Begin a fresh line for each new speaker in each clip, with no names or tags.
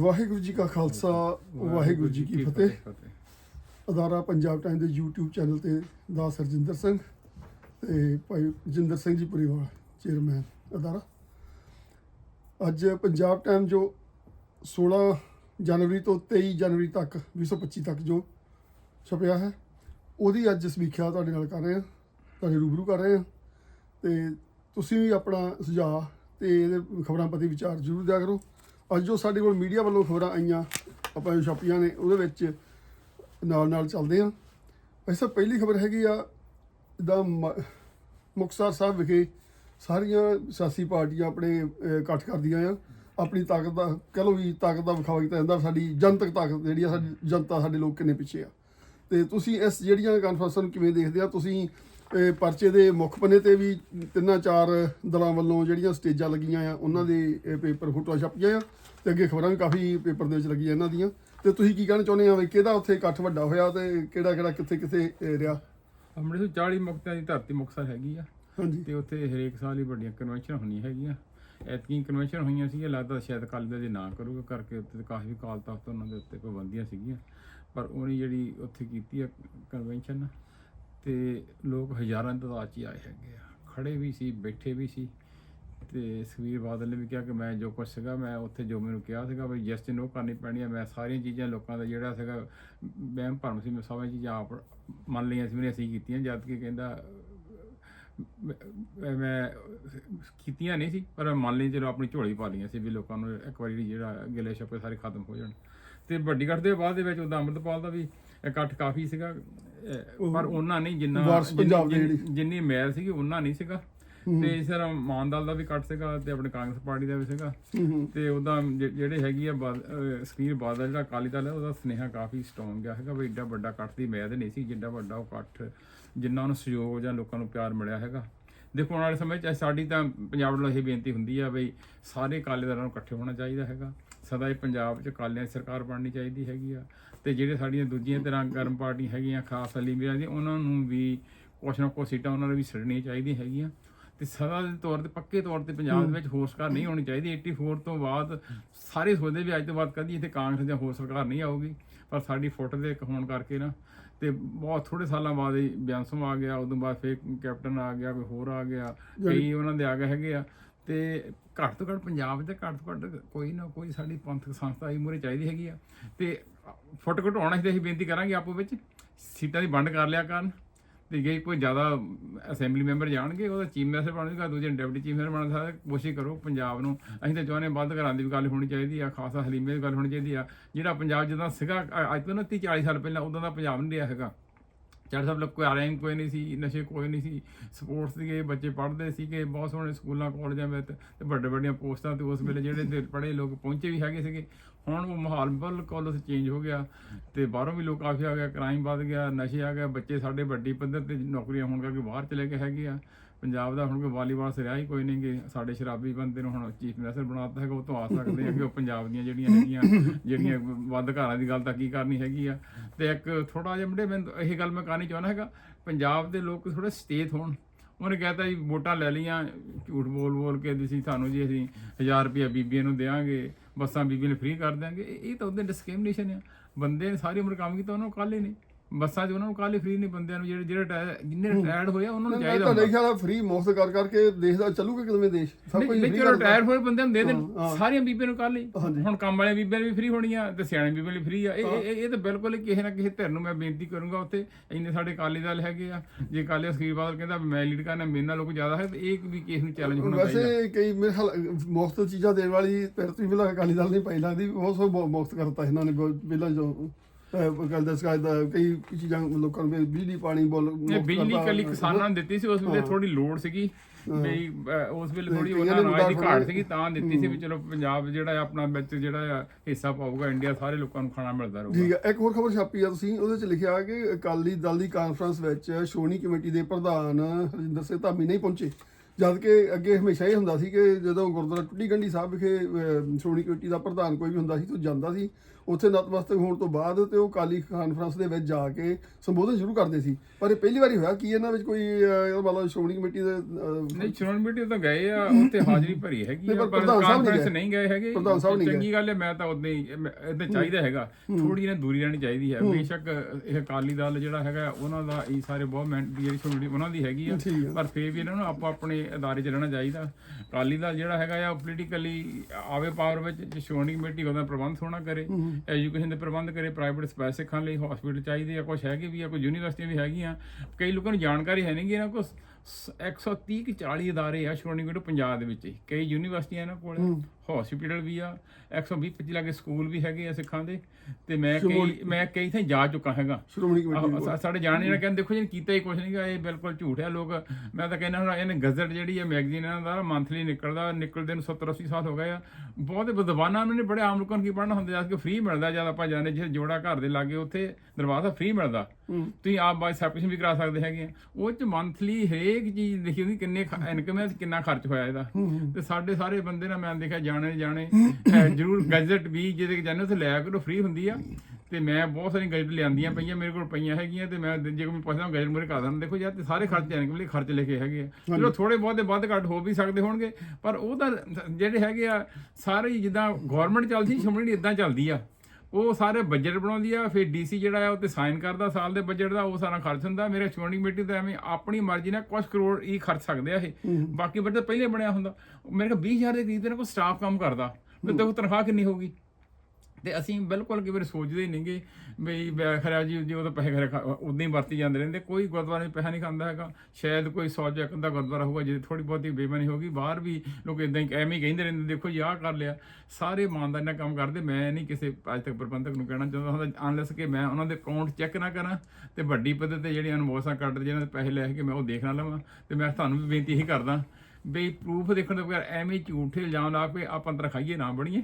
ਵਾਹਿਗੁਰੂ ਜੀ ਕਾ ਖਾਲਸਾ ਵਾਹਿਗੁਰੂ ਜੀ ਕੀ ਫਤਿਹ। ਅਦਾਰਾ ਪੰਜਾਬ ਟਾਈਮ ਦੇ YouTube ਚੈਨਲ ਤੇ ਦਾ ਸਰਜਿੰਦਰ ਸਿੰਘ ਤੇ ਭਾਈ ਜਿੰਦਰ ਸਿੰਘ ਜੀ ਪਰਿਵਾਰ ਚੇਅਰਮੈਨ ਅਦਾਰਾ। ਅੱਜ ਪੰਜਾਬ ਟਾਈਮ ਜੋ 16 ਜਨਵਰੀ ਤੋਂ 23 ਜਨਵਰੀ ਤੱਕ 2025 ਤੱਕ ਜੋ ਛਪਿਆ ਹੈ ਉਹਦੀ ਅੱਜ ਸਮੀਖਿਆ ਤੁਹਾਡੇ ਨਾਲ ਕਰ ਰਹੇ ਹਾਂ ਤੁਹਾਡੇ ਰੂਬਰੂ ਕਰ ਰਹੇ ਹਾਂ। ਤੇ ਤੁਸੀਂ ਵੀ ਆਪਣਾ ਸੁਝਾਅ ਤੇ ਇਹਦੇ ਖਬਰਾਂ ਪ੍ਰਤੀ ਵਿਚਾਰ ਜ਼ਰੂਰ ਦਿਆ ਕਰੋ। ਅੱਜ ਜੋ ਸਾਡੇ ਕੋਲ ਮੀਡੀਆ ਵੱਲੋਂ ਖਬਰਾਂ ਆਈਆਂ, ਆਪਾਂ ਛਾਪੀਆਂ ਨੇ, ਉਹਦੇ ਵਿੱਚ ਨਾਲ ਨਾਲ ਚੱਲਦੇ ਹਾਂ। ਵੈਸੇ ਪਹਿਲੀ ਖਬਰ ਹੈਗੀ ਆ, ਦਾ ਮੁਕਤਸਰ ਸਾਹਿਬ ਵਿਖੇ ਸਾਰੀਆਂ ਸਿਆਸੀ ਪਾਰਟੀਆਂ ਆਪਣੇ ਇਕੱਠ ਕਰਦੀਆਂ ਆ। ਆਪਣੀ ਤਾਕਤ ਦਾ, ਕਹ ਲਓ ਵੀ ਤਾਕਤ ਦਾ ਵਿਖਾਵਾ ਕੀਤਾ ਜਾਂਦਾ, ਸਾਡੀ ਜਨਤਕ ਤਾਕਤ ਜਿਹੜੀ ਆ, ਸਾਡੀ ਜਨਤਾ, ਸਾਡੇ ਲੋਕ ਕਿੰਨੇ ਪਿੱਛੇ ਆ। ਤੇ ਤੁਸੀਂ ਇਸ ਜਿਹੜੀਆਂ ਕਾਨਫਰੰਸਾਂ ਨੂੰ ਕਿਵੇਂ ਦੇਖਦੇ ਆ? ਤੁਸੀਂ ਅਹ, ਪਰਚੇ ਦੇ ਮੁੱਖ ਪੰਨੇ ਤੇ ਵੀ ਤਿੰਨਾਂ ਚਾਰ ਦਲਾਂ ਵੱਲੋਂ ਜਿਹੜੀਆਂ ਸਟੇਜਾਂ ਲੱਗੀਆਂ ਆ ਉਹਨਾਂ ਦੇ ਇਹ ਪੇਪਰ ਫੋਟੋਆਂ ਛਪੀਆਂ ਆ ਤੇ ਅੱਗੇ ਖਬਰਾਂ ਵੀ ਕਾਫੀ ਪੇਪਰ ਦੇ ਵਿੱਚ ਲੱਗੀਆਂ ਇਹਨਾਂ ਦੀਆਂ। ਤੇ ਤੁਸੀਂ ਕੀ ਕਹਿਣਾ ਚਾਹੁੰਦੇ ਆ ਵੀ ਕਿਹਦਾ ਉੱਥੇ ਇਕੱਠ ਵੱਡਾ ਹੋਇਆ ਤੇ ਕਿਹੜਾ ਕਿਹੜਾ ਕਿੱਥੇ ਕਿੱਥੇ ਰਿਹਾ?
ਅੰਮ੍ਰਿਤਸਰ 40 ਮੁਕਤਿਆਂ ਦੀ ਧਰਤੀ ਮੁਕਤਸਰ ਹੈਗੀ ਆ।
ਹਾਂਜੀ।
ਤੇ ਉੱਥੇ ਹਰੇਕ ਸਾਲ ਹੀ ਵੱਡੀਆਂ ਕਨਵੈਨਸ਼ਨ ਹੋਣੀਆਂ ਹੈਗੀਆਂ। ਐਤਕੀ ਕਨਵੈਨਸ਼ਨ ਹੋਈਆਂ ਸੀਗੀਆਂ ਲੱਗਦਾ ਸ਼ਾਇਦ ਕਾਲੀ ਦਾ ਨਾ ਕਰੂਗਾ ਕਰਕੇ ਉੱਤੇ ਤਾਂ ਕਾਫੀ ਕਾਲ ਤਖਤ ਉਹਨਾਂ ਦੇ ਉੱਤੇ ਪਾਬੰਦੀਆਂ ਸੀਗੀਆਂ। ਪਰ ਉਹਨੇ ਜਿਹੜੀ ਉੱਥੇ ਕੀਤੀ ਆ ਕਨਵੈਨਸ਼ਨ ਤੇ ਲੋਕ ਹਜ਼ਾਰਾਂ ਦੀ ਤਾਦਾਦ 'ਚ ਹੀ ਆਏ ਹੈਗੇ ਆ। ਖੜੇ ਵੀ ਸੀ, ਬੈਠੇ ਵੀ ਸੀ। ਤੇ ਸੁਖਬੀਰ ਬਾਦਲ ਨੇ ਵੀ ਕਿਹਾ ਕਿ ਮੈਂ ਜੋ ਕੁਛ ਸੀਗਾ, ਮੈਂ ਉੱਥੇ ਜੋ ਮੈਨੂੰ ਕਿਹਾ ਸੀਗਾ, ਵੀ ਜਸਟ ਨੋ ਕਰਨੀ ਪੈਣੀ ਆ, ਮੈਂ ਸਾਰੀਆਂ ਚੀਜ਼ਾਂ ਲੋਕਾਂ ਦਾ ਜਿਹੜਾ ਸੀਗਾ, ਵਹਿਮ ਭਰਮ ਸੀ, ਮੈਂ ਸਾਰੀਆਂ ਚੀਜ਼ਾਂ ਆਪ ਮੰਨ ਲਈਆਂ ਸੀ ਮੇਰੇ ਅਸੀਂ ਕੀਤੀਆਂ, ਜਦ ਕਿ ਕਹਿੰਦਾ, ਮੈਂ- ਮੈਂ ਕੀਤੀਆਂ ਨਹੀਂ ਸੀ, ਪਰ ਮੰਨ ਲਈ ਚਲੋ ਆਪਣੀ ਝੋਲੀ ਪਾ ਲਈਆਂ ਸੀ, ਵੀ ਲੋਕਾਂ ਨੂੰ ਇੱਕ ਵਾਰੀ ਜਿਹੜਾ ਗਿਲੇ ਛੱਪੇ ਸਾਰੇ ਖਤਮ ਹੋ ਜਾਣ। ਤੇ ਵੱਡੀ ਇਕੱਠ ਦੇ ਬਾਅਦ ਦੇ ਵਿੱਚ ਉਹਦਾ ਅੰਮ੍ਰਿਤਪਾਲ ਦਾ ਵੀ ਇਕੱਠ ਕਾਫੀ ਸੀਗਾ ਪਰ ਉਹਨਾਂ ਨਹੀਂ ਜਿੰਨਾ ਜਿੰਨੀ-। ਜਿੰਨੀ ਮੈਲ ਸੀਗੀ ਉਹਨਾਂ ਨਹੀਂ ਸੀਗਾ। ਤੇ ਇਸ ਤਰ੍ਹਾਂ ਮਾਨਦਲ ਦਾ ਵੀ ਕੱਟ ਸੀਗਾ ਤੇ ਆਪਣੇ ਕਾਂਗਰਸ ਪਾਰਟੀ ਦਾ ਵੀ ਸੀਗਾ। ਤੇ ਉਹਦਾ ਜਿਹੜੇ ਹੈਗੀ ਆ ਸਕੀਰ ਬਾਦਲ ਜਿਹੜਾ ਅਕਾਲੀ ਦਲ ਹੈ ਉਹਦਾ ਸਨੇਹਾ ਕਾਫੀ ਸਟਰੋਂਗ ਗਿਆ ਹੈਗਾ ਵੀ ਏਡਾ ਵੱਡਾ ਕੱਟ ਦੀ ਮੈਦ ਨਹੀਂ ਸੀ ਜਿੱਡਾ ਵੱਡਾ ਉਹ ਕੱਟ ਜਿੰਨਾ ਉਹਨੂੰ ਸਹਿਯੋਗ ਜਾਂ ਲੋਕਾਂ ਨੂੰ ਪਿਆਰ ਮਿਲਿਆ ਹੈਗਾ। ਦੇਖੋ ਆਉਣ ਵਾਲੇ ਸਮੇਂ 'ਚ ਸਾਡੀ ਤਾਂ ਪੰਜਾਬ ਵੱਲੋਂ ਇਹ ਬੇਨਤੀ ਹੁੰਦੀ ਆ ਬਈ ਸਾਰੇ ਅਕਾਲੀ ਦਲਾਂ ਨੂੰ ਇਕੱਠੇ ਹੋਣਾ ਚਾਹੀਦਾ ਹੈਗਾ। ਸਦਾ ਹੀ ਪੰਜਾਬ 'ਚ ਅਕਾਲੀਆਂ ਦੀ ਸਰਕਾਰ ਬਣਨੀ ਚਾਹੀਦੀ ਹੈਗੀ ਆ। ਤੇ ਜਿਹੜੇ ਸਾਡੀਆਂ ਦੂਜੀਆਂ ਤਰ੍ਹਾਂ ਗਰਮ ਪਾਰਟੀ ਹੈਗੀਆਂ ਖਾਸ ਅਲੀ ਮਿਆਂ ਦੀ ਉਹਨਾਂ ਨੂੰ ਵੀ ਕੁਛ ਨਾ ਕੁਛ ਸੀਟਾਂ ਉਹਨਾਂ ਨੂੰ ਵੀ ਛੱਡਣੀਆਂ ਚਾਹੀਦੀਆਂ ਹੈਗੀਆਂ। ਤੇ ਸਦਾ ਦੇ ਤੌਰ ਤੇ ਪੱਕੇ ਤੌਰ ਤੇ ਪੰਜਾਬ ਦੇ ਵਿੱਚ ਹੋਰ ਸਰਕਾਰ ਨਹੀਂ ਹੋਣੀ ਚਾਹੀਦੀ। 84 ਤੋਂ ਬਾਅਦ ਸਾਰੇ ਸੋਚਦੇ ਵੀ ਅੱਜ ਤੋਂ ਬਾਅਦ ਕਦੀ ਇੱਥੇ ਕਾਂਗਰਸ ਜਾਂ ਹੋਰ ਸਰਕਾਰ ਨਹੀਂ ਆਊਗੀ। ਪਰ ਸਾਡੀ ਫੁੱਟ ਦੇ ਇੱਕ ਹੋਣ ਕਰਕੇ ਨਾ ਤੇ ਬਹੁਤ ਥੋੜੇ ਸਾਲਾਂ ਬਾਅਦ ਹੀ ਬਿਆਨਸਮ ਆ ਗਿਆ। ਉਦੋਂ ਬਾਅਦ ਫੇਰ ਕੈਪਟਨ ਆ ਗਿਆ ਕੋਈ ਹੋਰ ਆ ਗਿਆ। ਕਈ ਉਹਨਾਂ ਦੇ ਆ ਗਏ ਹੈਗੇ ਆ। ਤੇ ਘੱਟ ਤੋਂ ਘੱਟ ਪੰਜਾਬ 'ਚ ਘੱਟ ਤੋਂ ਘੱਟ ਕੋਈ ਨਾ ਕੋਈ ਸਾਡੀ ਪੰਥਕ ਸੰਸਥਾ ਹੀ ਮੂਹਰੇ ਚਾਹੀਦੀ ਹੈਗੀ ਆ। ਤੇ ਫੁੱਟ ਘਟਾਉਣਾ ਸੀ ਅਸੀਂ ਬੇਨਤੀ ਕਰਾਂਗੇ ਆਪੋ ਵਿੱਚ, ਸੀਟਾਂ ਦੀ ਵੰਡ ਕਰ ਲਿਆ ਕਰਨ, ਤੇ ਜੇ ਕੋਈ ਜ਼ਿਆਦਾ ਅਸੈਂਬਲੀ ਮੈਂਬਰ ਜਾਣਗੇ, ਉਹਦਾ ਚੀਫ ਮਿਨਿਸਟਰ ਬਣ ਜਾਊਗਾ, ਦੂਜੇ ਡਿਪਟੀ ਚੀਫ ਮਿਨਿਸਟਰ ਬਣ ਸਕਦਾ ਕੋਸ਼ਿਸ਼ ਕਰੋ ਪੰਜਾਬ ਨੂੰ। ਅਸੀਂ ਤਾਂ ਚਾਹੁੰਦੇ ਹਾਂ ਵੱਧ ਘਰਾਂ ਦੀ ਵੀ ਗੱਲ ਹੋਣੀ ਚਾਹੀਦੀ ਆ, ਖਾਸਾ ਹਲੀਮੇ ਦੀ ਗੱਲ ਹੋਣੀ ਚਾਹੀਦੀ ਆ। ਜਿਹੜਾ ਪੰਜਾਬ ਜਿੱਦਾਂ ਸੀਗਾ ਅੱਜ ਤੋਂ ਨਾ 30 40 ਸਾਲ ਪਹਿਲਾਂ, ਉਦੋਂ ਦਾ ਪੰਜਾਬ ਨਹੀਂ ਰਿਹਾ ਹੈਗਾ। ਚਾਰ ਸਭ ਲੋਕ ਕੋਈ ਆਰੈਂਕ ਕੋਈ ਨਹੀਂ ਸੀ, ਨਸ਼ੇ ਕੋਈ ਨਹੀਂ ਸੀ। ਸਪੋਰਟਸ ਸੀਗੇ, ਬੱਚੇ ਪੜ੍ਹਦੇ ਸੀਗੇ, ਬਹੁਤ ਸੋਹਣੇ ਸਕੂਲਾਂ, ਕਾਲਜਾਂ ਵਿੱਚ ਤੇ ਵੱਡੇ ਵੱਡੀਆਂ ਪੋਸਟਾਂ ਤੇ ਉਸ ਵੇਲੇ ਜਿਹੜੇ ਪੜ੍ਹੇ ਲੋਕ ਪਹੁੰਚੇ ਵੀ ਹੈਗੇ ਸੀਗੇ। ਹੁਣ ਉਹ ਮਾਹੌਲ ਬਿਲਕੁਲ ਚੇਂਜ ਹੋ ਗਿਆ ਤੇ ਬਾਹਰੋਂ ਵੀ ਲੋਕ ਕਾਫੀ ਆ ਗਿਆ ਕ੍ਰਾਈਮ ਵੱਧ ਗਿਆ, ਨਸ਼ੇ ਆ ਗਿਆ, ਬੱਚੇ ਸਾਡੇ ਵੱਡੀ ਪੱਧਰ ਤੇ ਨੌਕਰੀਆਂ ਹੋਣ ਕਰਕੇ ਬਾਹਰ ਚਲੇ ਗਏ ਹੈਗੇ ਆ। ਪੰਜਾਬ ਦਾ ਹੁਣ ਕੋਈ ਵਾਲੀਬਾਲ ਸਿਰਿਆ ਹੀ ਕੋਈ ਨਹੀਂ ਗੇ ਸਾਡੇ ਸ਼ਰਾਬੀ ਬੰਦੇ ਨੂੰ ਹੁਣ ਚੀਫ ਮਿਨਿਸਟਰ ਬਣਾਤਾ ਹੈਗਾ, ਉਹ ਤੋਂ ਆ ਸਕਦੇ ਆ ਕਿ ਉਹ ਪੰਜਾਬ ਦੀਆਂ ਜਿਹੜੀਆਂ ਹੈਗੀਆਂ, ਜਿਹੜੀਆਂ ਵੱਧ ਘਰਾਂ ਦੀ ਗੱਲ ਤਾਂ ਕੀ ਕਰਨੀ ਹੈਗੀ ਆ। ਤੇ ਇੱਕ ਥੋੜਾ ਜਿਹਾ ਮੁੰਡੇ, ਮੈਂ ਇਹ ਗੱਲ ਮੈਂ ਕਰਨੀ ਚਾਹੁੰਦਾ ਹੈਗਾ, ਪੰਜਾਬ ਦੇ ਲੋਕ ਥੋੜਾ ਸਟੇਟ ਹੋਣ। ਉਹਨੇ ਕਹਿਤਾ ਜੀ, ਵੋਟਾਂ ਲੈ ਲਈਆਂ, ਝੂਠ ਬੋਲ ਬੋਲ ਕੇ ਤੁਸੀਂ ਸਾਨੂੰ ਜੀ ਅਸੀਂ 1000 ਰੁਪਏ ਬੀਬੀਆਂ ਨੂੰ ਦੇਵਾਂਗੇ ਬੱਸਾਂ ਬੀਬੀ ਨੂੰ ਫ੍ਰੀ ਕਰ ਦਿਆਂਗੇ। ਇਹ ਤਾਂ ਉਹਦੇ ਡਿਸਕ੍ਰਿਮੀਨੇਸ਼ਨ ਆ। ਬੰਦੇ ਨੇ ਸਾਰੀ ਉਮਰ ਕੰਮ ਕੀਤਾ, ਉਹਨੂੰ ਨੂੰ ਕੱਲ ਹੀ ਨਹੀਂ। ਬੱਸਾਂ 'ਚ ਉਹਨਾਂ ਨੂੰ ਕੱਲ ਫ੍ਰੀ ਨਹੀਂ ਬੰਦਿਆਂ ਨੂੰ ਜਿਹੜੇ ਜਿਹੜੇ retire- ਜਿੰਨੇ ਰਿਟਾਇਰਡ ਹੋਏ ਆ ਉਹਨਾਂ ਨੂੰ ਚਾਹੀਦਾ
ਤੁਹਾਡੇ
ਹੁੰਦਾ।
ਖਿਆਲ ਫ੍ਰੀ ਮੁਫਤ ਕਰ ਕਰਕੇ ਦੇਸ਼ ਦਾ ਚੱਲੂਗਾ ਕਿਵੇਂ ਦੇਸ਼? ਸਭ ਕੁਝ
ਨਹੀਂ
free।
ਰਿਟਾਇਰ ਹੋਏ ਬੰਦਿਆਂ ਨੂੰ ਦੇ ਦੇਣ। ਸਾਰੀਆਂ ਬੀਬੀਆਂ ਨੂੰ ਕੱਲ ਹੀ। ਹੁਣ ਕੰਮ ਵਾਲੇ ਬੀਬੀਆਂ ਵੀ ਫ੍ਰੀ ਹੋਣੀਆਂ ਤੇ ਸਿਆਣੇ ਬੀਬੀਆਂ ਲਈ ਫ੍ਰੀ ਆ। ਇਹ ਇਹ ਇਹ ਤਾਂ ਬਿਲਕੁਲ ਹੀ ਕਿਸੇ ਨਾ ਕਿਸੇ ਧਿਰ ਨੂੰ ਮੈਂ ਬੇਨਤੀ ਕਰੂੰਗਾ ਉੱਥੇ ਇੰਨੇ ਸਾਡੇ ਕਾਲੀ ਦਲ ਹੈਗੇ ਆ। ਜੇ ਕਾਲੀ ਸਕੀਰ ਬਾਦਲ ਕਹਿੰਦਾ ਵੀ ਮੈਂ ਲੀਡ ਕਰਨਾ ਮੇਰੇ ਨਾਲ ਲੋਕ ਜ਼ਿਆਦਾ ਹੈ ਤੇ ਇਹ ਵੀ ਕਿਸੇ ਨੂੰ ਚੈਲੰਜ ਹੋਣਾ ਚਾਹੀਦਾ।
ਵੈਸੇ ਕਈ ਮੇਰੇ ਖਿਆਲ ਮੁਫਤ ਚੀਜ਼ਾਂ ਦੇਣ ਵਾਲੀ ਫਿਰ ਤੁਸੀਂ ਵੀ ਅਕਾਲੀ ਦਲ ਨਹੀਂ ਪਾਈ ਲੱਗਦੀ ਉਹ ਸਭ ਮੁਫਤ ਕਰਤਾ ਇਹਨਾਂ ਨੇ ਪਹਿਲਾਂ ਜੋ ਅਕਾਲੀ ਦਲ ਸਕਾਇ ਦਾ ਕਈ ਚੀਜ਼ਾਂ ਲੋਕਾਂ ਨੂੰ ਬਿਜਲੀ ਪਾਣੀ ਬੋਲ
ਇਹ ਬਿਜਲੀ। ਕੱਲੀ ਕਿਸਾਨਾਂ ਨੂੰ ਦਿੱਤੀ ਸੀ ਉਸ ਵੇਲੇ ਥੋੜੀ ਲੋੜ ਸੀਗੀ ਵੀ ਉਸ ਵੇਲੇ ਥੋੜੀ ਉਹਨਾਂ
ਨੇ
ਅਨਾਜ ਦੀ ਘਾਟ ਸੀਗੀ ਤਾਂ ਦਿੱਤੀ ਸੀ ਵੀ ਚਲੋ ਪੰਜਾਬ ਜਿਹੜਾ ਆਪਣਾ ਵਿੱਚ ਜਿਹੜਾ ਹਿੱਸਾ ਪਾਊਗਾ ਇੰਡੀਆ ਸਾਰੇ ਲੋਕਾਂ ਨੂੰ ਖਾਣਾ ਮਿਲਦਾ ਰਹੂਗਾ।
ਠੀਕ ਹੈ ਇੱਕ ਹੋਰ ਖਬਰ ਛਾਪੀ ਆ ਤੁਸੀਂ ਉਹਦੇ ਚ ਲਿਖਿਆ ਕਿ ਅਕਾਲੀ ਦਲ ਦੀ ਕਾਨਫਰੰਸ ਵਿੱਚ ਸ਼੍ਰੋਮਣੀ ਕਮੇਟੀ ਦੇ ਪ੍ਰਧਾਨ ਹਰਜਿੰਦਰ ਸਿੰਘ ਧਾਮੀ ਨਹੀਂ ਪਹੁੰਚੇ ਜਦ ਕਿ ਅੱਗੇ ਹਮੇਸ਼ਾ ਇਹ ਹੁੰਦਾ ਸੀ ਕਿ ਜਦੋਂ ਗੁਰਦੁਆਰਾ ਟੁੱਟੀ ਗੰਢੀ ਸਾਹਿਬ ਵਿਖੇ ਸ਼੍ਰੋਮਣੀ ਕਮੇਟੀ ਦਾ ਪ੍ਰਧਾਨ ਕੋਈ ਵੀ ਹੁੰਦਾ ਸੀ ਤਾਂ ਜਾਂਦਾ ਸੀ। ਉੱਥੇ ਨਤਮਸਤਕ ਹੋਣ ਤੋਂ ਬਾਅਦ ਤੇ ਉਹ ਕਾਲੀ ਕਾਨਫਰੰਸ ਦੇ ਵਿੱਚ ਜਾ ਕੇ ਸੰਬੋਧਨ ਸ਼ੁਰੂ ਕਰਦੇ ਸੀ। ਪਰ ਇਹ ਪਹਿਲੀ ਵਾਰੀ ਹੋਇਆ ਕਿ ਇਹਨਾਂ ਵਿੱਚ ਕੋਈ ਇਹਦਾ ਮਤਲਬ ਸ਼੍ਰੋਮਣੀ ਕਮੇਟੀ ਦੇ
ਨਹੀਂ ਸ਼੍ਰੋਮਣੀ ਕਮੇਟੀ ਤਾਂ ਗਏ ਆ ਉੱਥੇ ਹਾਜ਼ਰੀ ਭਰੀ ਹੈਗੀ
ਪਰ
ਪਰ
ਪ੍ਰਧਾਨ ਸਾਹਿਬ ਨਹੀਂ ਗਏ।
ਨਹੀਂ ਗਏ ਹੈਗੇ।
ਪ੍ਰਧਾਨ ਸਾਹਿਬ ਨਹੀਂ
ਚੰਗੀ ਗੱਲ ਹੈ ਮੈਂ ਤਾਂ ਉਦਾਂ ਹੀ ਇਦਾਂ ਚਾਹੀਦਾ ਹੈਗਾ ਥੋੜੀ ਜਿਹੀ ਦੂਰੀ ਰਹਿਣੀ ਚਾਹੀਦੀ ਹੈ। ਬੇਸ਼ੱਕ ਇਹ ਅਕਾਲੀ ਦਲ ਜਿਹੜਾ ਹੈਗਾ ਉਹਨਾਂ ਦਾ ਇਹ ਸਾਰੇ ਬਹੁਤ ਦੀ ਜਿਹੜੀ ਸ਼੍ਰੋਮਣੀ ਉਹਨਾਂ ਦੀ ਹੈਗੀ ਆ। ਪਰ ਫੇਰ ਵੀ ਇਹਨਾਂ ਨੂੰ ਆਪੋ ਆਪਣੇ ਅਦਾਰੇ ਚ ਰਹਿਣਾ ਚਾਹੀਦਾ। ਅਕਾਲੀ ਦਲ ਜਿਹੜਾ ਹੈਗਾ ਆ ਪੋਲੀਟੀਕਲੀ ਆਵੇ ਪਾਵਰ ਵਿੱਚ ਜੇ ਸ਼੍ਰੋਮਣੀ ਕਮੇਟੀ ਉਹਦਾ ਪ੍ਰਬੰਧ ਸੋਹਣਾ ਕਰੇ। ਐਜੂਕੇਸ਼ਨ ਦੇ ਪ੍ਰਬੰਧ ਕਰੇ ਪ੍ਰਾਈਵੇਟ ਸਪੈਸ ਸਿੱਖਣ ਲਈ ਹਸਪੀਟਲ ਚਾਹੀਦੇ ਆ ਕੁਝ ਹੈਗੇ ਵੀ ਆ ਕੋਈ ਯੂਨੀਵਰਸਿਟੀਆਂ ਵੀ ਹੈਗੀਆਂ। ਕਈ ਲੋਕਾਂ ਨੂੰ ਜਾਣਕਾਰੀ ਹੈ ਨਹੀਂ ਕਿ ਇਹਨਾਂ ਕੋਲ। ਸ- 130 ਕਿ 40 ਅਦਾਰੇ ਆ ਸ਼੍ਰੋਮਣੀ ਕਮੇਟੀ ਪੰਜਾਬ ਦੇ ਵਿੱਚ ਹੀ। ਕਈ ਯੂਨੀਵਰਸਿਟੀਆਂ ਇਹਨਾਂ ਕੋਲ। ਹਸਪੀਟਲ ਵੀ ਆ 120 25 ਲਾਗੇ ਸਕੂਲ ਵੀ ਹੈਗੇ ਆ ਸਿੱਖਾਂ ਦੇ ਤੇ ਮੈਂ ਕਈ ਮੈਂ ਕਈ ਥਾਂ ਜਾ ਚੁੱਕਾ ਹੈਗਾ।
ਸ਼੍ਰੋਮਣੀ ਕਮੇਟੀ
ਸਾਡੇ ਜਾਣੇ ਜਿਹੜਾ ਕਹਿੰਦੇ ਦੇਖੋ ਜੀ ਕੀਤਾ ਹੀ ਕੁਝ ਨਹੀਂਗਾ ਇਹ ਬਿਲਕੁਲ ਝੂਠ ਹੈ ਲੋਕ। ਮੈਂ ਤਾਂ ਕਹਿੰਦਾ ਹੁਣ ਇਹਨੇ ਗਜ਼ਟ ਜਿਹੜੀ ਹੈ ਮੈਗਜ਼ੀਨ ਇਹਨਾਂ ਦਾ ਮੰਥਲੀ ਨਿਕਲਦਾ ਨਿਕਲਦੇ ਨੂੰ 70 80 ਸਾਲ ਹੋ ਗਏ ਆ। ਬਹੁਤ ਵਿਦਵਾਨਾਂ ਉਹਨਾਂ ਨੇ ਬੜੇ ਆਮ ਲੋਕਾਂ ਨੂੰ ਕੀ ਪੜ੍ਹਨਾ ਹੁੰਦਾ ਜਦ ਕਿ ਫ੍ਰੀ ਮਿਲਦਾ ਜਦ ਆਪਾਂ ਜਾਂਦੇ ਜੇ ਜੋੜਾ ਘਰ ਦੇ ਲਾਗੇ ਉੱਥੇ ਦਰਵਾਜ਼ਾ ਫ੍ਰੀ ਮਿਲਦਾ। ਤੁਸੀਂ ਆਪ ਬਾਈ ਸਬਸਕ੍ਰਿਪਸ਼ਨ ਵੀ ਕਰਾ ਸਕਦੇ ਹੈਗੇ ਆ। ਉਹ ਚ ਮੰਥਲੀ ਹਰੇਕ ਚੀਜ਼ ਲਿਖੀ ਹੁੰਦੀ ਕਿੰਨੇ ਇਨਕਮ ਹੈ ਕਿੰਨਾ ਖਰਚ ਹੋਇਆ ਇਹਦਾ। ਤੇ ਸਾਡੇ ਸਾਰੇ ਬੰਦੇ ਨਾ ਮੈਂ ਦੇਖਿਆ ਜਾਣੇ ਜਾਣੇ। ਜ਼ਰੂਰ ਗਜ਼ਟ ਵੀ ਜਿਹਦੇ ਜਾਣੇ ਉੱਥੇ ਲਿਆ ਕਰੋ ਫ੍ਰੀ ਹੁੰਦੀ ਆ। ਤੇ ਮੈਂ ਬਹੁਤ ਸਾਰੀ ਗਜਟ ਲਿਆਂਦੀਆਂ ਪਈਆਂ ਮੇਰੇ ਕੋਲ ਪਈਆਂ ਹੈਗੀਆਂ ਤੇ ਮੈਂ ਜੇ ਕੋਈ ਪੁੱਛਦਾ ਗਜਟ ਮੇਰੇ ਘਰ ਦਾ ਦੇਖੋ ਯਾਰ ਤੇ ਸਾਰੇ ਖਰਚ ਇਨਕਮ ਲਈ ਖਰਚ ਲਿਖੇ ਹੈਗੇ ਆ। ਚਲੋ ਥੋੜੇ ਬਹੁਤੇ ਵੱਧ ਘੱਟ ਹੋ ਵੀ ਸਕਦੇ ਹੋਣਗੇ ਪਰ ਉਹ ਤਾਂ ਜਿਹੜੇ ਹੈਗੇ ਆ ਸਾਰੇ ਜਿੱਦਾਂ ਗਵਰਨਮੈਂਟ ਚੱਲਦੀ ਸ਼ਮਣੀ ਇਦਾਂ ਚੱਲਦੀ ਆ। ਉਹ ਸਾਰੇ ਬਜਟ ਬਣਾਉਂਦੀ ਆ ਫਿਰ ਡੀਸੀ ਜਿਹੜਾ ਆ ਉਹ ਤੇ ਸਾਈਨ ਕਰਦਾ ਸਾਲ ਦੇ ਬਜਟ ਦਾ ਉਹ ਸਾਰਾ ਖਰਚ ਹੁੰਦਾ। ਮੇਰੇ ਸ਼੍ਰੋਮਣੀ ਕਮੇਟੀ ਤਾਂ ਐਵੇਂ ਆਪਣੀ ਮਰਜ਼ੀ ਨਾਲ ਕੁਝ ਕਰੋੜ ਹੀ ਖਰਚ ਸਕਦੇ ਆ ਇਹ। ਬਾਕੀ ਬਜਟ ਪਹਿਲੇ ਬਣਿਆ ਹੁੰਦਾ। ਮੇਰੇ ਕੋਲ 20000 ਦੇ ਕਰੀਬ ਦੇ ਕੋਈ ਸਟਾਫ ਕੰਮ ਕਰਦਾ। ਤੇ ਤਨਖਾਹ ਕਿੰਨੀ ਹੋਊਗੀ? ਤੇ ਅਸੀਂ ਬਿਲਕੁਲ ਕਿ ਵਾਰ ਸੋਚਦੇ ਹੀ ਨਹੀਂਗੇ ਵੀ ਬੈ- ਖਰਾ ਜੀ ਜੀ ਉਹ ਤਾਂ ਪੈਸੇ ਖਰੇ ਉਦਾਂ ਹੀ ਵਰਤੀ ਜਾਂਦੇ ਰਹਿੰਦੇ। ਕੋਈ ਗੁਰਦੁਆਰੇ ਪੈਸਾ ਨਹੀਂ ਖਾਂਦਾ ਹੈਗਾ। ਸ਼ਾਇਦ ਕੋਈ ਸੌ ਜਾਂ ਇੱਕ ਗੁਰਦੁਆਰਾ ਹੋਊਗਾ ਜੇ ਥੋੜੀ ਬਹੁਤੀ ਬੇਈਮਾਨੀ ਹੋਗੀ ਬਾਹਰ ਵੀ ਲੋਕ ਇਦਾਂ ਹੀ ਐਵੇਂ ਹੀ ਕਹਿੰਦੇ ਰਹਿੰਦੇ, ਦੇਖੋ ਜੀ, ਆਹ ਕਰ ਲਿਆ। ਸਾਰੇ ਇਮਾਨਦਾਰੀ ਨਾਲ ਕੰਮ ਕਰਦੇ। ਮੈਂ ਨਹੀਂ ਕਿਸੇ ਅੱਜ ਤੱਕ ਪ੍ਰਬੰਧਕ ਨੂੰ ਕਹਿਣਾ ਚਾਹੁੰਦਾ ਹੁੰਦਾ ਅਨਲੈਸ ਕਿ ਮੈਂ ਉਹਨਾਂ ਦੇ ਅਕਾਊਂਟ ਚੈੱਕ ਨਾ ਕਰਾਂ ਤੇ ਵੱਡੀ ਪੱਧਰ ਤੇ ਜਿਹੜੀਆਂ ਅਨਮੋਸਾਂ ਕੱਢ ਜਿਹਨਾਂ ਦੇ ਪੈਸੇ ਲੈ ਕੇ ਮੈਂ ਉਹ ਦੇਖ ਨਾ ਲਵਾਂ। ਤੇ ਮੈਂ ਤੁਹਾਨੂੰ ਵੀ ਬੇਨਤੀ ਇਹੀ ਕਰਦਾ ਬਈ ਪ੍ਰੂਫ ਦੇਖਣ ਤੋਂ ਬਗੈਰ ਐਵੇਂ ਹੀ ਝੂਠੇ ਇਲਜ਼ਾਮ ਲਾ ਕੇ ਆਪਾਂ ਤਨਖਾਹੀਏ ਨਾ ਬਣੀਏ।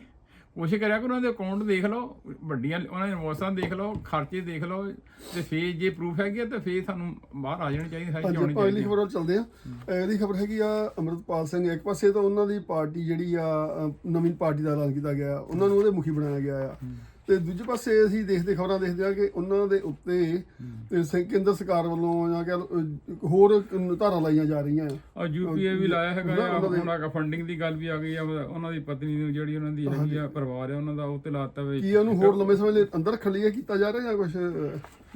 ਕੋਸ਼ਿਸ਼ ਕਰਿਆ ਕਰੋ ਉਹਨਾਂ ਦੇ ਅਕਾਊਂਟ ਦੇਖ ਲਓ ਵੱਡੀਆਂ ਉਹਨਾਂ ਦੇ ਇਨਵੋਇਸਾਂ ਦੇਖ ਲਓ ਖਰਚੇ ਦੇਖ ਲਓ ਤੇ ਫੇਰ ਜੇ ਪ੍ਰੂਫ ਹੈਗੀ ਤਾਂ ਫੇਰ ਸਾਨੂੰ ਬਾਹਰ ਆ ਜਾਣੀ ਚਾਹੀਦੀ
ਅੱਜ
ਆਉਣੀ
ਆਪਾਂ ਅਗਲੀ
ਚਾਹੀਦੀ
ਖਬਰ ਵੱਲ ਚੱਲਦੇ ਆ। ਇਹਦੀ ਖਬਰ ਹੈਗੀ ਆ ਅਮਰਤਪਾਲ ਸਿੰਘ ਇੱਕ ਪਾਸੇ ਤਾਂ ਉਹਨਾਂ ਦੀ ਪਾਰਟੀ ਜਿਹੜੀ ਆ ਨਵੀਂ ਪਾਰਟੀ ਦਾ ਐਲਾਨ ਕੀਤਾ ਗਿਆ ਉਹਨਾਂ ਨੂੰ ਉਹਦੇ ਮੁਖੀ ਬਣਾਇਆ ਗਿਆ ਆ। ਤੇ ਦੂਜੇ ਪਾਸੇ ਅਸੀਂ ਦੇਖਦੇ ਖਬਰਾਂ ਦੇਖਦੇ ਆ ਕਿ ਉਹਨਾਂ ਦੇ ਉੱਤੇ ਤੇ ਸ- ਕੇਂਦਰ ਸਰਕਾਰ ਵੱਲੋਂ ਜਾਂ ਕਿ ਹੋਰ ਧਾਰਾ ਲਾਈਆਂ ਜਾ ਰਹੀਆਂ ਆ।
ਯੂਪੀਏ ਵੀ ਲਾਇਆ ਹੈਗਾ ਆ।
ਉਹਨਾਂ ਦੇ-
ਹੁਣ ਆ ਫੰਡਿੰਗ ਦੀ ਗੱਲ ਵੀ ਆ ਗਈ ਆ ਉਹਨਾਂ ਦੀ ਪਤਨੀ ਨੂੰ ਜਿਹੜੀ ਉਹਨਾਂ ਦੀ ਹੈਗੀ ਆ ਪਰਿਵਾਰ ਆ ਉਹਨਾਂ ਦਾ ਉਹ ਤੇ ਲਾਤਾ ਵੀ
ਕੀ ਉਹਨੂੰ ਹੋਰ ਲੰਮੇ ਸਮੇਂ ਲਈ ਅੰਦਰ ਰੱਖਣ ਲਈ ਇਹ ਕੀਤਾ ਜਾ ਰਿਹਾ ਜਾਂ ਕੁਝ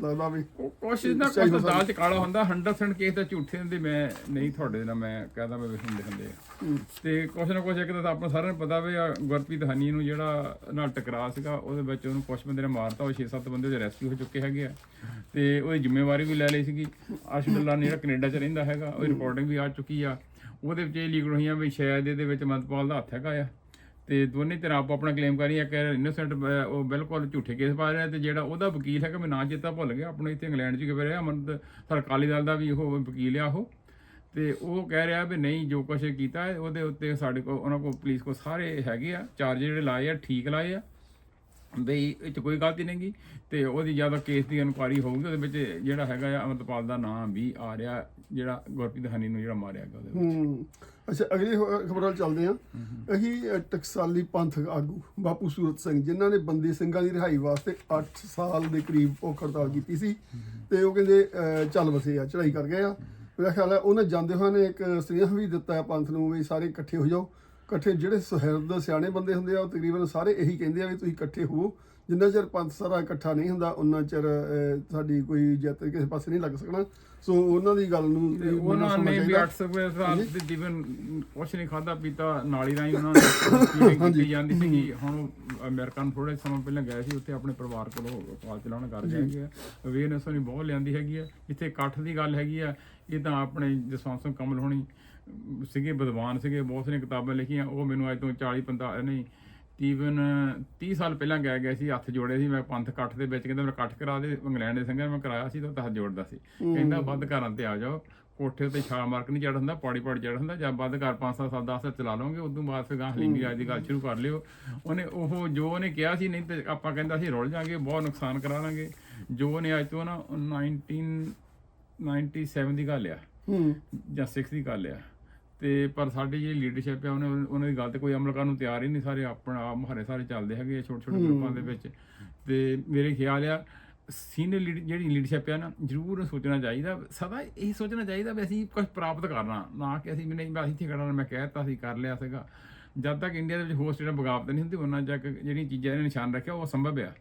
ਲੱਗਦਾ ਵੀ।
ਕੋਸ਼ਿਸ਼ ਕੁਛ ਤਾਂ ਦਾਲ ਚ ਕਾਲਾ ਹੁੰਦਾ 100% ਕੇਸ ਤਾਂ ਝੂਠੇ ਹੁੰਦੇ ਮੈਂ ਨਹੀਂ ਤੁਹਾਡੇ ਨਾਲ ਮੈਂ ਕਹਦਾ ਮੈਂ ਹੁੰਦੇ ਹੁੰਦੇ ਤੇ ਕੁਛ ਨਾ ਕੁਛ ਇੱਕ ਤਾਂ ਆਪਾਂ ਸਾਰਿਆਂ ਨੂੰ ਪਤਾ ਵੀ ਗੁਰਪ੍ਰੀਤ ਹਨੀ ਨੂੰ ਜਿਹੜਾ ਨਾਲ ਟਕਰਾ ਸੀਗਾ ਉਹਦੇ ਵਿੱਚ ਉਹਨੂੰ ਕੁਛ ਬੰਦੇ ਨੇ ਮਾਰਤਾ ਉਹ 6-7 ਬੰਦੇ ਉਹਦੇ ਰੈਸਕਿਊ ਹੋ ਚੁੱਕੇ ਹੈਗੇ ਆ। ਤੇ ਉਹਦੀ ਜ਼ਿੰਮੇਵਾਰੀ ਵੀ ਲੈ ਲਈ ਸੀਗੀ। ਅਰਸ਼ਦੁੱਲਾ ਨੇ ਜਿਹੜਾ ਕੈਨੇਡਾ 'ਚ ਰਹਿੰਦਾ ਹੈਗਾ ਉਹ ਰਿਪੋਰਟਿੰਗ ਵੀ ਆ ਚੁੱਕੀ ਆ। ਉਹਦੇ ਵਿੱਚ ਇਹ ਲੀਕ ਹੋਈਆਂ ਵੀ ਸ਼ਾਇਦ ਇਹਦੇ ਵਿੱਚ ਮਨਪਾਲ ਦਾ ਹੱਥ ਹੈਗਾ ਆ। ਤੇ ਦੋਨੇ ਤਰ੍ਹਾਂ ਆਪੋ ਆਪਣਾ ਕਲੇਮ ਕਰ ਰਹੀਆਂ ਕਿ ਇਨੋਸੈਂਟ ਉਹ ਬਿਲਕੁਲ ਝੂਠੇ ਕੇਸ ਪਾ ਰਿਹਾ ਤੇ ਜਿਹੜਾ ਉਹਦਾ ਵਕੀਲ ਹੈਗਾ, ਮੈਂ ਨਾਂ ਚੇਤਾ ਭੁੱਲ ਗਿਆ, ਆਪਣੇ ਇੱਥੇ ਇੰਗਲੈਂਡ 'ਚ ਕਿ ਰਿਹਾ ਅਮਨ ਸਰਕਾਲੀ ਦਲ ਦਾ ਵੀ ਉਹ ਵਕੀਲ ਆ ਉਹ। ਤੇ ਉਹ ਕਹਿ ਰਿਹਾ ਵੀ ਨਹੀਂ, ਜੋ ਕੁਛ ਕੀਤਾ, ਉਹਦੇ ਉੱਤੇ ਸਾਡੇ ਕੋਲ, ਉਹਨਾਂ ਕੋਲ ਪੁਲਿਸ ਕੋਲ ਸਾਰੇ ਹੈਗੇ ਆ ਚਾਰਜ ਜਿਹੜੇ ਲਾਏ ਆ, ਠੀਕ ਲਾਏ ਆ। ਬਈ ਇਹ 'ਚ ਕੋਈ ਗਲਤੀ ਨਹੀਂਗੀ ਤੇ ਉਹਦੀ ਜ਼ਿਆਦਾ ਕੇਸ ਦੀ ਇਨਕੁਆਰੀ ਹੋਊਗੀ, ਉਹਦੇ ਵਿੱਚ ਜਿਹੜਾ ਹੈਗਾ ਆ ਅਮਰਪਾਲ ਦਾ ਨਾਮ ਵੀ ਆ ਰਿਹਾ, ਜਿਹੜਾ ਗੁਰਪ੍ਰੀਤ ਹਨੀ ਨੂੰ ਜਿਹੜਾ ਮਾਰਿਆ ਗਿਆ ਉਹਦੇ ਵਿੱਚ।
ਹੂੰ। ਅੱਛਾ, ਅਗਲੀ ਖ਼ਬਰਾਂ ਚੱਲਦੇ ਹਾਂ। ਅਸੀਂ ਟਕਸਾਲੀ ਪੰਥ ਆਗੂ ਬਾਪੂ ਸੂਰਤ ਸਿੰਘ, ਜਿਨ੍ਹਾਂ ਨੇ ਬੰਦੀ ਸਿੰਘਾਂ ਦੀ ਰਿਹਾਈ ਵਾਸਤੇ 8 ਸਾਲ ਦੇ ਕਰੀਬ ਉਹ ਹੜਤਾਲ ਕੀਤੀ ਸੀ ਤੇ ਉਹ ਕਹਿੰਦੇ ਚੱਲ ਵਸੇ ਆ ਚੜਾਈ ਕਰ ਗਏ ਆ। ਮੇਰਾ ਖਿਆਲ ਹੈ ਉਹਨਾਂ ਜਾਂਦੇ ਹੋਏ ਨੇ ਇੱਕ ਸੁਨੇਹਾ ਵੀ ਦਿੱਤਾ ਪੰਥ ਨੂੰ ਵੀ ਸਾਰੇ ਇਕੱਠੇ ਹੋ ਜਾਓ। ਇਕੱਠੇ ਜਿਹੜੇ ਸੁਹਿਰਦ ਸਿਆਣੇ ਬੰਦੇ ਹੁੰਦੇ ਆ ਉਹ ਤਕਰੀਬਨ ਸਾਰੇ ਇਹੀ ਕਹਿੰਦੇ ਆ ਵੀ ਤੁਸੀਂ ਇਕੱਠੇ ਹੋਵੋ। ਜਿੰਨਾ ਚਿਰ ਪੰਥ ਸਾਰਾ ਇਕੱਠਾ ਨਹੀਂ ਹੁੰਦਾ ਉਹਨਾਂ ਚਿਰ ਸਾਡੀ ਕੋਈ ਜਿੱਤ ਕਿਸੇ ਪਾਸੇ ਨਹੀਂ ਲੱਗ ਸਕਣਾ। ਸੋ ਉਹਨਾਂ ਦੀ ਗੱਲ ਨੂੰ
ਉਹਨਾਂ ਨੇ ਵੀ
ਚਾਹੀਦਾ।
800 ਰੁਪਏ ਸਾਲ ਦੀ ਜੀਵਨ ਕੁਛ ਨਹੀਂ ਖਾਦਾ ਪੀਤਾ ਨਾਲੀ ਰਾਹੀਂ ਉਹਨਾਂ ਨੇ ਕੀਤੀ ਜਾਂਦੀ ਸੀਗੀ। ਹੁਣ ਅਮਰੀਕਾ ਨੂੰ ਥੋੜੇ ਸਮਾਂ ਪਹਿਲਾਂ ਗਏ ਸੀ ਉੱਥੇ ਆਪਣੇ ਪਰਿਵਾਰ ਕੋਲ ਕਾਲ ਚਲਾਉਣ ਕਰ ਗਏ ਹੈਗੇ ਆ। ਅਵੇਅਰਨੈਸ ਉਹਨੇ ਬਹੁਤ ਲਿਆਂਦੀ ਹੈਗੀ ਆ। ਇੱਥੇ ਇਕੱਠ ਦੀ ਗੱਲ ਹੈਗੀ ਆ। ਇਹ ਤਾਂ ਆਪਣੇ ਜਸਵੰਤ ਸਿੰਘ ਕਮਲ ਹੋਣੀ ਸੀਗੇ ਵਿਦਵਾਨ ਸੀਗੇ ਬਹੁਤ ਸਾਰੀਆਂ ਕਿਤਾਬਾਂ ਲਿਖੀਆਂ। ਉਹ ਮੈਨੂੰ ਅੱਜ ਤੋਂ 40 45 ਨਹੀਂ ਤੀਵਨ 30 ਸਾਲ ਪਹਿਲਾਂ ਗਿਆ ਗਿਆ ਸੀ ਹੱਥ ਜੋੜੇ ਸੀ। ਮੈਂ ਪੰਥ ਇਕੱਠ ਦੇ ਵਿੱਚ ਕਹਿੰਦਾ ਮੇਰਾ ਇਕੱਠ ਕਰਾ ਦੇ ਇੰਗਲੈਂਡ ਦੇ ਸੰਗਤ ਮੈਂ ਕਰਾਇਆ ਸੀ ਤਾਂ ਹੱਥ ਜੋੜਦਾ ਸੀ। ਕਹਿੰਦਾ ਵੱਧ ਘਰਾਂ ਤੇ ਆ ਜਾਓ। ਕੋਠੇ ਉੱਤੇ ਛਾਲ ਮਾਰ ਕੇ ਨਹੀਂ ਚੜ ਹੁੰਦਾ ਪੌੜੀ ਪੌੜੀ ਚੜ ਹੁੰਦਾ ਜਾਂ ਵੱਧ ਘਰ 5 7 7 10 ਚਲਾ ਲਓਗੇ ਉਦੋਂ ਬਾਅਦ ਫਿਰ ਗਾਂ ਹਲੀਮੀ ਅੱਜ ਦੀ ਗੱਲ ਸ਼ੁਰੂ ਕਰ ਲਿਓ। ਉਹਨੇ ਉਹ ਜੋ ਉਹਨੇ ਕਿਹਾ ਸੀ ਨਹੀਂ ਤੇ ਆਪਾਂ ਕਹਿੰਦਾ ਸੀ ਰੁੱਲ ਜਾਾਂਗੇ ਬਹੁਤ ਨੁਕਸਾਨ ਕਰਾ ਲਾਂਗੇ। ਜੋ ਉਹਨੇ ਅੱਜ ਤੋਂ ਨਾ 1997 ਦੀ ਗੱਲ ਆ।
ਹੂੰ।
ਜਾਂ 6 ਦੀ ਗੱਲ ਆ। ਤੇ ਪਰ ਸਾਡੀ ਜਿਹੜੀ ਲੀਡਰਸ਼ਿਪ ਹੈ ਉਹਨੇ ਉਹਨਾਂ ਦੀ ਗੱਲ ਤੇ ਕੋਈ ਅਮਲ ਕਰਨ ਨੂੰ ਤਿਆਰ ਹੀ ਨਹੀਂ ਸਾਰੇ ਆਪਣਾ ਆਪ ਮਹਾਰੇ ਸਾਰੇ ਚੱਲਦੇ ਹੈਗੇ ਛੋਟੇ ਛੋਟੇ ਗਰੁੱਪਾਂ ਦੇ ਵਿੱਚ। ਤੇ ਮੇਰੇ ਖਿਆਲ ਆ ਸੀਨੀਅਰ ਜਿਹੜੀ ਲੀਡਰਸ਼ਿਪ ਆ ਨਾ ਜ਼ਰੂਰ ਸੋਚਣਾ ਚਾਹੀਦਾ ਸਦਾ ਇਹ ਸੋਚਣਾ ਚਾਹੀਦਾ ਵੀ ਅਸੀਂ ਕੁਝ ਪ੍ਰਾਪਤ ਕਰਨਾ ਨਾ ਕਿ ਅਸੀਂ ਨਹੀਂ ਬਸ ਇੱਥੇ ਖੜਾ ਮੈਂ ਕਹਿਤਾ ਸੀ ਕਰ ਲਿਆ ਸੀਗਾ। ਜਦ ਤੱਕ ਇੰਡੀਆ ਦੇ ਵਿੱਚ ਹੋਰ ਸਟੇਟਾਂ ਬਗਾਵਤ ਨਹੀਂ ਹੁੰਦੀ ਉਹਨਾਂ ਤੱਕ ਜਿਹੜੀਆਂ ਚੀਜ਼ਾਂ ਇਹਨੇ ਨਿਸ਼ਾਨ ਰੱਖਿਆ ਉਹ ਸੰਭਵ ਆ।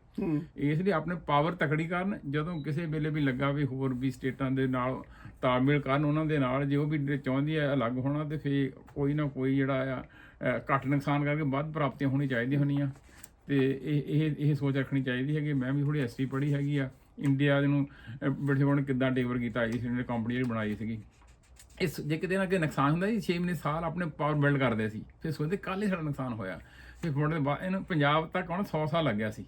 ਇਸ ਲਈ ਆਪਣੇ ਪਾਵਰ ਤਕੜੀ ਕਰਨ ਜਦੋਂ ਕਿਸੇ ਵੇਲੇ ਵੀ ਲੱਗਾ ਵੀ ਹੋਰ ਵੀ ਸਟੇਟਾਂ ਦੇ ਨਾਲ ਤਾਲਮੇਲ ਕਰਨ ਉਹਨਾਂ ਦੇ ਨਾਲ ਜੇ ਉਹ ਵੀ ਚਾਹੁੰਦੀ ਹੈ ਅਲੱਗ ਹੋਣਾ ਤੇ ਫੇ ਕੋਈ ਨਾ ਕੋਈ ਜਿਹੜਾ ਆ ਘੱਟ ਨੁਕਸਾਨ ਕਰਕੇ ਵੱਧ ਪ੍ਰਾਪਤੀਆਂ ਹੋਣੀ ਚਾਹੀਦੀਆਂ ਹੁੰਦੀਆਂ ਤੇ ਇਹ ਇਹ ਇਹ ਸੋਚ ਰੱਖਣੀ ਚਾਹੀਦੀ ਹੈ ਕਿ ਮੈਂ ਵੀ ਥੋੜੀ ਐਸਟੀ ਪੜ੍ਹੀ ਹੈਗੀ ਆ। ਇੰਡੀਆ ਨੂੰ ਬੜੇ ਬੜੇ ਕਿੱਦਾਂ ਡਿਲੀਵਰ ਕੀਤਾ ਇਸ ਨੇ ਕੰਪਨੀ ਜਿਹੜੀ ਬਣਾਈ ਸੀਗੀ। ਇਸ ਜੇ ਕਿਤੇ ਨਾ ਕਿਤੇ ਨੁਕਸਾਨ ਹੁੰਦਾ ਸੀ 6 ਮਹੀਨੇ ਸਾਲ ਆਪਣੇ ਪਾਵਰ ਬਿਲਡ ਕਰਦੇ ਸੀ ਫਿਰ ਸੋਚਦੇ ਕੱਲ ਹੀ ਸਾਡਾ ਨੁਕਸਾਨ ਹੋਇਆ। ਫਿਰ ਦੇ ਬਾਅਦ ਇਹਨੂੰ ਪੰਜਾਬ ਤੱਕ ਆਉਣ 100 ਸਾਲ ਲੱਗਿਆ ਸੀ।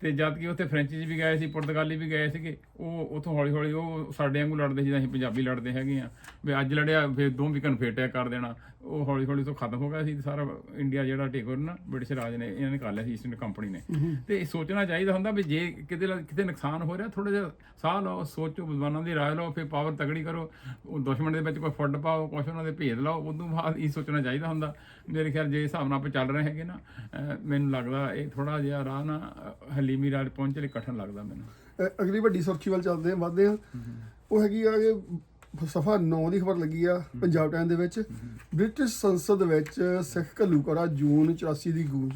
ਤੇ ਜਦ ਕਿ ਉੱਥੇ ਫ੍ਰੈਂਚ 'ਚ ਵੀ ਗਏ ਸੀ ਪੁਰਤਗਾਲੀ ਵੀ ਗਏ ਸੀਗੇ ਉਹ ਉਥੋਂ ਹੌਲੀ ਹੌਲੀ ਉਹ ਸਾਡੇ ਵਾਂਗੂ ਲੜਦੇ ਸੀ ਜਿੱਦਾਂ ਅਸੀਂ ਪੰਜਾਬੀ ਲੜਦੇ ਹੈਗੇ ਆ ਵੀ ਅੱਜ ਲੜਿਆ ਫਿਰ ਦੋ ਵੀ ਕਨਫੇਟਿਆ ਕਰ ਦੇਣਾ। ਉਹ ਹੌਲੀ ਹੌਲੀ ਤੋਂ ਖਤਮ ਹੋ ਗਿਆ ਸੀ ਸਾਰਾ ਇੰਡੀਆ ਜਿਹੜਾ ਟੇਕ ਓਵਰ ਨਾ ਬ੍ਰਿਟਿਸ਼ ਰਾਜ ਨੇ ਇਹਨਾਂ ਨੇ ਕਰ ਲਿਆ ਸੀ ਈਸਟ ਇੰਡੀਆ ਕੰਪਨੀ ਨੇ। ਤੇ ਇਹ ਸੋਚਣਾ ਚਾਹੀਦਾ ਹੁੰਦਾ ਵੀ ਜੇ ਕਿਤੇ ਕਿਤੇ ਨੁਕਸਾਨ ਹੋ ਰਿਹਾ ਥੋੜਾ ਜਿਹਾ ਸਾਹ ਲਓ ਸੋਚੋ ਵਿਦਵਾਨਾਂ ਦੀ ਰਾਏ ਲਓ ਫਿਰ ਪਾਵਰ ਤਗੜੀ ਕਰੋ ਉਹ ਦੁਸ਼ਮਣ ਦੇ ਵਿੱਚ ਕੋਈ ਫੁੱਡ ਪਾਓ ਕੁਛ ਉਹਨਾਂ ਦੇ ਭੇਦ ਲਾਓ ਉਦੋਂ ਬਾਅਦ ਇਹ ਸੋਚਣਾ ਚਾਹੀਦਾ ਹੁੰਦਾ। ਮੇਰੇ ਖਿਆਲ ਜੇ ਹਿਸਾਬ ਨਾਲ ਆਪਾਂ ਚੱਲ ਰਹੇ ਹੈਗੇ ਨਾ ਮੈਨੂੰ ਲੱਗਦਾ ਇਹ ਥੋੜਾ ਜਿਹਾ ਰਾਹ ਨਾ ਹਲੀਮੀ ਰਾਜ ਪਹੁੰਚਣ ਲਈ ਕਠਨ ਲੱਗਦਾ ਮੈਨੂੰ।
ਅਗਲੀ ਵੱਡੀ ਸੁਰਖੀ ਵੱਲ ਚੱਲਦੇ ਹਾਂ ਵੱਧਦੇ ਹਾਂ। ਉਹ ਹੈਗੀ ਆ ਕਿ ਸਫਾ 9 ਦੀ ਖਬਰ ਲੱਗੀ ਆ ਪੰਜਾਬ ਟਾਈਮ ਦੇ ਵਿੱਚ। ਬ੍ਰਿਟਿਸ਼ ਸੰਸਦ ਵਿੱਚ ਸਿੱਖ ਘੱਲੂਕਰਾ ਜੂਨ 84 ਦੀ ਗੂੰਜ।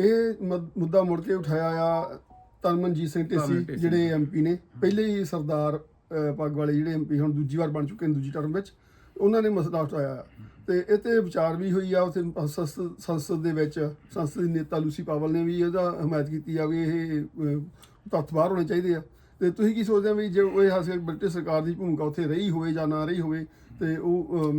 ਇਹ ਮੁੱਦਾ ਮੁੜ ਕੇ ਉਠਾਇਆ ਆ ਤਨਮਨਜੀਤ ਸਿੰਘ ਢੇਸੀ। ਜਿਹੜੇ ਐਮਪੀ ਨੇ। ਪਹਿਲੇ ਹੀ ਸਰਦਾਰ ਪੱਗ ਵਾਲੇ ਜਿਹੜੇ ਐਮਪੀ ਹੁਣ ਦੂਜੀ ਵਾਰ ਬਣ ਚੁੱਕੇ ਨੇ ਦੂਜੀ ਟਰਮ ਵਿੱਚ ਉਹਨਾਂ ਨੇ ਮਸਲਾ ਉਠਾਇਆ ਤੇ ਇਹ ਤੇ ਵਿਚਾਰ ਵੀ ਹੋਈ ਆ ਉੱਥੇ ਸੰਸਦ ਦੇ ਵਿੱਚ ਸੰਸਦ ਦੀ ਨੇਤਾ ਲੂਸੀ ਪਾਵਲ ਨੇ ਵੀ ਇਹਦਾ ਹਮਾਇਤ ਕੀਤੀ ਆ ਵੀ ਇਹ ਤੱਥ ਬਾਹਰ ਹੋਣੇ ਚਾਹੀਦੇ ਆ। ਤੇ ਤੁਸੀਂ ਕੀ ਸੋਚਦੇ ਹੋ ਵੀ ਜੇ ਉਹ ਇਹ ਹਾਸੇ ਬ੍ਰਿਟਿਸ਼ ਸਰਕਾਰ ਦੀ ਭੂਮਿਕਾ ਉੱਥੇ ਰਹੀ ਹੋਵੇ ਜਾਂ ਨਾ ਰਹੀ ਹੋਵੇ ਤੇ ਉਹ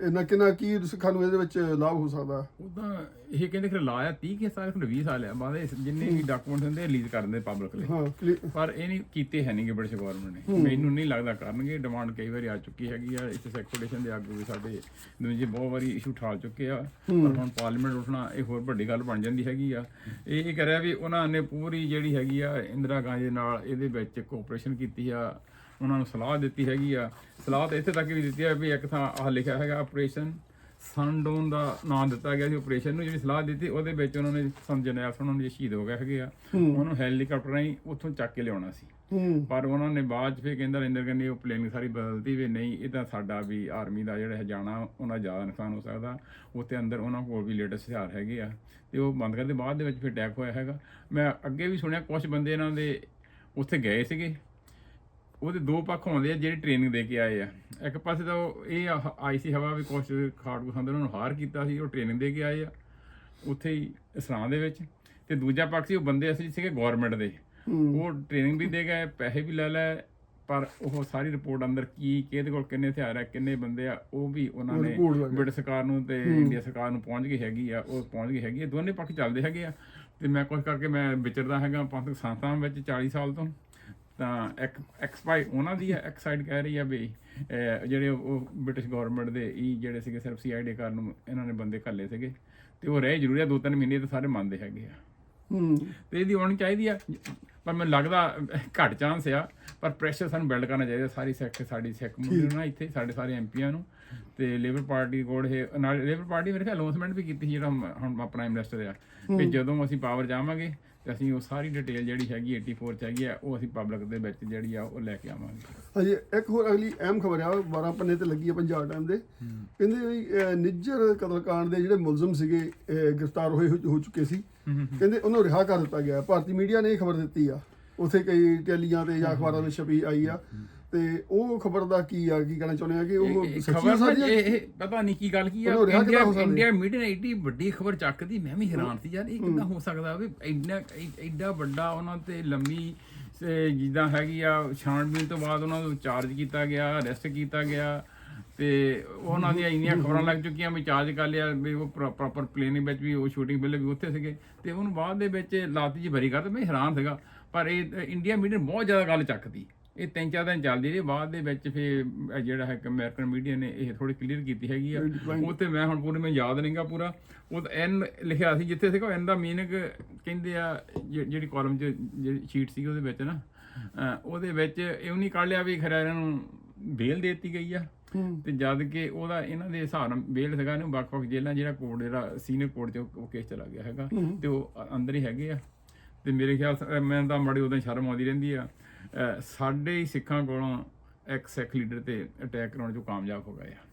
ਇਹਨਾਂ ਕਿੰਨਾ ਕੀ ਸਿੱਖਾਂ ਨੂੰ ਇਹਦੇ ਵਿੱਚ ਲਾਭ ਹੋ ਸਕਦਾ?
ਉਦਾਂ ਇਹ ਕਹਿੰਦੇ ਕਿ ਲਾਇਆ 30 ਕੇ ਸਾਲ ਖੰਡ 20 ਸਾਲ ਆ। ਬਾਅਦ ਇਹ ਜਿੰਨੇ ਵੀ ਡਾਕੂਮੈਂਟ ਹੁੰਦੇ ਰਿਲੀਜ਼ ਕਰ ਦਿੰਦੇ ਪਬਲਿਕ ਲਈ।
ਹਾਂ ਕਲੀ-
ਪਰ ਇਹ ਨਹੀਂ ਕੀਤੇ ਹੈ ਨਹੀਂਗੇ ਬ੍ਰਿਟਿਸ਼ ਗਵਰਨਮੈਂਟ ਨੇ। ਮੈਨੂੰ ਨਹੀਂ ਲੱਗਦਾ ਕਰਨਗੇ। ਡਿਮਾਂਡ ਕਈ ਵਾਰੀ ਆ ਚੁੱਕੀ ਹੈਗੀ ਆ। ਇੱਥੇ ਸੈਕਟਰੇਸ਼ਨ ਦੇ ਆਗੂ ਵੀ ਸਾਡੇ ਦੂਜੇ ਬਹੁਤ ਵਾਰੀ ਇਸ਼ੂ ਠਾਲ ਚੁੱਕੇ ਆ। ਪਰ ਹੁਣ ਪਾਰਲੀਮੈਂਟ ਉੱਠਣਾ ਇਹ ਹੋਰ ਵੱਡੀ ਗੱਲ ਬਣ ਜਾਂਦੀ ਹੈਗੀ ਆ। ਇਹ ਇਹ ਕਰਿਆ ਵੀ ਉਹਨਾਂ ਨੇ ਪੂਰੀ ਜਿਹੜੀ ਹੈਗੀ ਆ ਇੰਦਰਾ ਗਾਂਧੀ ਦੇ ਨਾਲ ਇਹਦੇ ਵਿੱਚ ਕੋਆਪਰੇਸ਼ਨ ਕੀਤੀ ਆ। ਉਹਨਾਂ ਨੂੰ ਸਲਾਹ ਦਿੱਤੀ ਹੈਗੀ ਆ। ਸਲਾਹ ਤਾਂ ਇੱਥੇ ਤੱਕ ਵੀ ਦਿੱਤੀ ਆ ਵੀ ਇੱਕ ਥਾਂ ਆਹ ਲਿਖਿਆ ਹੈਗਾ ਆਪਰੇਸ਼ਨ ਸਨਡੋਨ ਦਾ ਨਾਮ ਦਿੱਤਾ ਗਿਆ ਸੀ ਆਪਰੇਸ਼ਨ ਨੂੰ ਜਿਹੜੀ ਸਲਾਹ ਦਿੱਤੀ ਉਹਦੇ ਵਿੱਚ ਉਹਨਾਂ ਨੇ ਸੰਜਨੈਲ ਉਹਨਾਂ ਨੂੰ ਸ਼ਹੀਦ ਹੋ ਗਏ ਹੈਗੇ ਆ। ਉਹਨੂੰ ਹੈਲੀਕਾਪਟਰ ਰਾਹੀਂ ਉੱਥੋਂ ਚੱਕ ਕੇ ਲਿਆਉਣਾ ਸੀ।
ਹੂੰ।
ਪਰ ਉਹਨਾਂ ਨੇ ਬਾਅਦ ਚ ਫਿਰ ਕਹਿੰਦਾ ਰਿੰਦਰ ਕਹਿੰਦੇ ਉਹ ਪਲੇਨਿੰਗ ਸਾਰੀ ਬਦਲਦੀ ਵੀ ਨਹੀਂ ਇਹ ਤਾਂ ਸਾਡਾ ਵੀ ਆਰਮੀ ਦਾ ਜਿਹੜਾ ਹੈ ਜਾਣਾ ਉਹਨਾਂ ਜ਼ਿਆਦਾ ਨੁਕਸਾਨ ਹੋ ਸਕਦਾ। ਉੱਥੇ ਅੰਦਰ ਉਹਨਾਂ ਕੋਲ ਵੀ ਲੇਟੈਸਟ ਹਥਿਆਰ ਹੈਗੇ ਆ। ਤੇ ਉਹ ਬੰਦ ਕਰਦੇ ਬਾਅਦ ਦੇ ਵਿੱਚ ਫਿਰ ਅਟੈਕ ਹੋਇਆ ਹੈਗਾ। ਮੈਂ ਅੱਗੇ ਵੀ ਸੁਣਿਆ ਕੁਝ ਬੰਦੇ ਇਹਨਾਂ ਦੇ ਉੱਥੇ ਗਏ ਸੀਗੇ। ਉਹਦੇ ਦੋ ਪੱਖ ਹੁੰਦੇ ਆ ਜਿਹੜੇ ਟ੍ਰੇਨਿੰਗ ਦੇ ਕੇ ਆਏ ਆ। ਇੱਕ ਪਾਸੇ ਤਾਂ ਉਹ ਇਹ ਆ- ਆਈ ਸੀ ਹਵਾ ਵੀ ਕੁਝ ਖਾੜਕੂ ਖਾਂਦੇ ਉਹਨਾਂ ਨੂੰ ਹਾਰ ਕੀਤਾ ਸੀ ਉਹ ਟ੍ਰੇਨਿੰਗ ਦੇ ਕੇ ਆਏ ਆ ਉੱਥੇ ਹੀ ਇਸਰਾਂ ਦੇ ਵਿੱਚ। ਤੇ ਦੂਜਾ ਪੱਖ ਸੀ ਉਹ ਬੰਦੇ ਅਸਲੀ ਸੀਗੇ ਗਵਰਨਮੈਂਟ ਦੇ। ਉਹ ਟ੍ਰੇਨਿੰਗ ਵੀ ਦੇ ਗਏ ਪੈਸੇ ਵੀ ਲੈ ਲੈ ਪਰ ਉਹ ਸਾਰੀ ਰਿਪੋਰਟ ਅੰਦਰ ਕੀ ਕਿਹਦੇ ਕੋਲ ਕਿੰਨੇ ਹਥਿਆਰ ਆ ਕਿੰਨੇ ਬੰਦੇ ਆ ਉਹ ਵੀ ਉਹਨਾਂ ਨੇ। ਬ੍ਰਿਟਿਸ਼ ਸਰਕਾਰ ਨੂੰ ਤੇ ਇੰਡੀਆ ਸਰਕਾਰ ਨੂੰ ਪਹੁੰਚ ਗਈ ਹੈਗੀ ਆ ਉਹ ਪਹੁੰਚ ਗਈ ਹੈਗੀ ਆ। ਦੋਨੇ ਪੱਖ ਚੱਲਦੇ ਹੈਗੇ ਆ। ਤੇ ਮੈਂ ਕੁਝ ਕਰਕੇ ਮੈਂ ਵਿਚਰਦਾ ਹੈਗਾ ਪੰਥਕ ਸੰਸਥਾਵਾਂ ਵਿੱਚ 40 ਸਾਲ ਤੋਂ। ਤਾਂ ਇੱਕ ਐਕਸਪਾਈ ਉਹਨਾਂ ਦੀ ਇੱਕ ਸਾਈਡ ਕਹਿ ਰਹੀ ਆ ਵੀ ਅਹ, ਜਿਹੜੇ ਉਹ ਬ੍ਰਿਟਿਸ਼ ਗਵਰਨਮੈਂਟ ਦੇ ਇਹ ਜਿਹੜੇ ਸੀਗੇ ਸਿਰਫ ਸੀਆਈਡੀ ਕਾਰਨ ਨੂੰ ਇਹਨਾਂ ਨੇ ਬੰਦੇ ਘੱਲੇ ਸੀਗੇ। ਤੇ ਉਹ ਰਹੇ ਜ਼ਰੂਰੀ ਆ ਦੋ ਤਿੰਨ ਮਹੀਨੇ ਤਾਂ ਸਾਰੇ ਮੰਨਦੇ ਹੈਗੇ ਆ।
ਹੂੰ।
ਤੇ ਇਹਦੀ ਹੋਣੀ ਚਾਹੀਦੀ ਆ ਪਰ ਮੈਨੂੰ ਲੱਗਦਾ ਘੱਟ ਚਾਂਸ ਆ ਪਰ ਪ੍ਰੈਸ਼ਰ ਸਾਨੂੰ ਬਿਲਡ ਕਰਨਾ ਚਾਹੀਦਾ ਸਾਰੀ ਸਿੱਖ ਸਾਡੀ ਸਿੱਖ ਮੁੰਡੇ ਨੂੰ ਨਾ ਇੱਥੇ ਸਾਡੇ ਸਾਰੇ ਐਮਪੀਆਂ ਨੂੰ। ਤੇ ਲੇਬਰ ਪਾਰਟੀ ਕੋਲ ਇਹ ਨਾਲ ਲੇਬਰ ਪਾਰਟੀ ਮੇਰੇ ਖਿਆਲ ਅਨਾਉਂਸਮੈਂਟ ਵੀ ਕੀਤੀ ਸੀ ਜਿਹੜਾ ਹੁਣ ਆਪਣਾ ਪ੍ਰਾਈਮ ਮਿਨਿਸਟਰ ਆ। ਕਿ ਜਦੋਂ ਅਸੀਂ ਪਾਵਰ ਜਾਵਾਂਗੇ ਤੇ ਅਸੀਂ ਉਹ ਸਾਰੀ ਡਿਟੇਲ ਜਿਹੜੀ ਹੈਗੀ 84 ਚ ਹੈਗੀ ਆ ਉਹ ਅਸੀਂ ਪਬਲਿਕ ਦੇ ਵਿੱਚ ਜਿਹੜੀ ਆ ਉਹ ਲੈ ਕੇ ਆਵਾਂਗੇ।
ਅਜੇ ਇੱਕ ਹੋਰ ਅਗਲੀ ਅਹਿਮ ਖਬਰ ਆ 12 ਪੰਨੇ ਤੇ ਲੱਗੀ ਆ ਪੰਜਾਬ ਟਾਈਮ ਦੇ। ਕਹਿੰਦੇ ਵੀ ਅਹ, ਨਿੱਜਰ ਕਤਲकांड ਦੇ ਜਿਹੜੇ ਮੁਲਜ਼ਮ ਸੀਗੇ ਅਹ, ਗ੍ਰਿਫਤਾਰ ਹੋਏ ਹੋ ਹੋ ਚੁੱਕੇ ਸੀ। ਕਹਿੰਦੇ ਉਹਨੂੰ ਰਿਹਾ ਕਰ ਦਿੱਤਾ ਗਿਆ। ਭਾਰਤੀ ਮੀਡੀਆ ਨੇ ਇਹ ਖਬਰ ਦਿੱਤੀ ਆ। ਉਥੇ ਕਈ ਟੈਲੀਆਂ ਤੇ ਜਾਂ ਅਖਬਾਰਾਂ ਵਿੱਚ ਛਪੀ ਆਈ ਆ। ਤੇ ਉਹ ਖਬਰ ਦਾ ਕੀ ਆ ਕੀ ਕਹਿਣਾ ਚਾਹੁੰਦੇ ਆ ਕਿ ਉਹ ਸੱਚੀ
ਖਬਰ
ਸਾਰੀ
ਇਹ ਪਤਾ ਨਹੀਂ ਕੀ ਗੱਲ ਕੀ ਆ।
ਉਹਨੂੰ ਰਿਹਾ
ਇੰਡੀਆ
ਕਿੱਦਾਂ ਹੋ ਸਕਦਾ?
ਇੰਡੀਆ ਮੀਡੀਆ ਨੇ ਏਡੀ ਵੱਡੀ ਖਬਰ ਚੱਕਦੀ ਮੈਂ ਵੀ ਹੈਰਾਨ ਸੀ ਯਾਰ ਇਹ ਕਿੱਦਾਂ ਹੋ। ਸਕਦਾ ਵੀ ਇੰਨਾ ਐ- ਐਡਾ ਵੱਡਾ ਉਹਨਾਂ ਤੇ ਲੰਮੀ ਸੇ ਜਿੱਦਾਂ ਹੈਗੀ ਆ ਛਾਣਬੀਨ ਤੋਂ ਬਾਅਦ ਉਹਨਾਂ ਨੂੰ ਚਾਰਜ ਕੀਤਾ ਗਿਆ ਅਰੈਸਟ ਕੀਤਾ ਗਿਆ ਤੇ ਉਹਨਾਂ ਦੀਆਂ ਇੰਨੀਆਂ ਖਬਰਾਂ ਲੱਗ ਚੁੱਕੀਆਂ ਵੀ ਚਾਰਜ ਕਰ ਲਿਆ ਵੀ ਉਹ ਪ੍ਰੋਪਰ ਪਲੇਨ ਵਿੱਚ ਵੀ ਉਹ ਸ਼ੂਟਿੰਗ ਵੇਲੇ ਵੀ ਉੱਥੇ ਸੀਗੇ ਤੇ ਉਹਨੂੰ ਬਾਅਦ ਦੇ ਵਿੱਚ ਲਾਤੀ ਜੀ ਭਰੀ ਕਰ ਮੈਂ ਹੈਰਾਨ ਸੀਗਾ ਪਰ ਇਹ ਇੰਡੀਆ ਮੀਡੀਆ ਬਹੁਤ ਜ਼ਿਆਦਾ ਗੱਲ ਚੱਕਦੀ। ਇਹ ਤਿੰਨ ਚਾਰ ਦਿਨ ਚੱਲਦੀ ਰਹੀ ਬਾਅਦ ਦੇ ਵਿੱਚ ਫਿਰ ਜਿਹੜਾ ਹੈ ਅਮਰੀਕਨ ਮੀਡੀਆ ਨੇ ਇਹ ਥੋੜੀ ਕਲੀਅਰ ਕੀਤੀ ਹੈਗੀ ਆ। ਉਹ ਤੇ ਮੈਂ ਹੁਣ ਪੂਰੀ ਮੈਂ ਯਾਦ ਨਹੀਂਗਾ ਪੂਰਾ। ਉਹ ਤਾਂ ਐਨ ਲਿਖਿਆ ਸੀ ਜਿੱਥੇ ਸੀਗਾ ਐਨ ਦਾ ਮੀਨਿੰਗ ਕਹਿੰਦੇ ਆ ਜਿਹੜੀ ਕਾਲਮ 'ਚ ਜਿਹੜੀ ਸ਼ੀਟ ਸੀ ਉਹਦੇ ਵਿੱਚ ਨਾ ਉਹਦੇ ਵਿੱਚ ਇਹ ਨਹੀਂ ਕੱਢ ਲਿਆ ਵੀ ਖਰਾ ਇਹਨਾਂ ਨੂੰ ਬੇਲ ਦੇ ਦਿੱਤੀ ਗਈ ਆ। ਤੇ ਜਦ ਕਿ ਉਹਦਾ ਇਹਨਾਂ ਦੇ ਹਿਸਾਬ ਨਾਲ ਬੇਲ ਸੀਗਾ ਇਹਨੂੰ ਵੱਖ-ਵੱਖ ਜੇਲ੍ਹਾਂ ਜਿਹੜਾ ਕੋਰਟ ਜਿਹੜਾ ਸੀਨੀਅਰ ਕੋਰਟ 'ਚ ਉਹ ਕੇਸ ਚਲਾ ਗਿਆ ਹੈਗਾ। ਤੇ ਉਹ ਅੰਦਰ ਹੀ ਹੈਗੇ ਆ। ਤੇ ਮੇਰੇ ਖਿਆਲ ਮੈਂ ਤਾਂ ਬੜੀ ਉਦੋਂ ਸ਼ਰਮ ਆਉਂਦੀ ਰਹਿੰਦੀ ਆ। ਸਾਡੇ ਹੀ ਸਿੱਖਾਂ ਕੋਲੋਂ ਇੱਕ ਸਿੱਖ ਲੀਡਰ ਤੇ ਅਟੈਕ ਕਰਾਉਣ 'ਚ ਕਾਮਯਾਬ ਹੋ ਗਏ ਆ।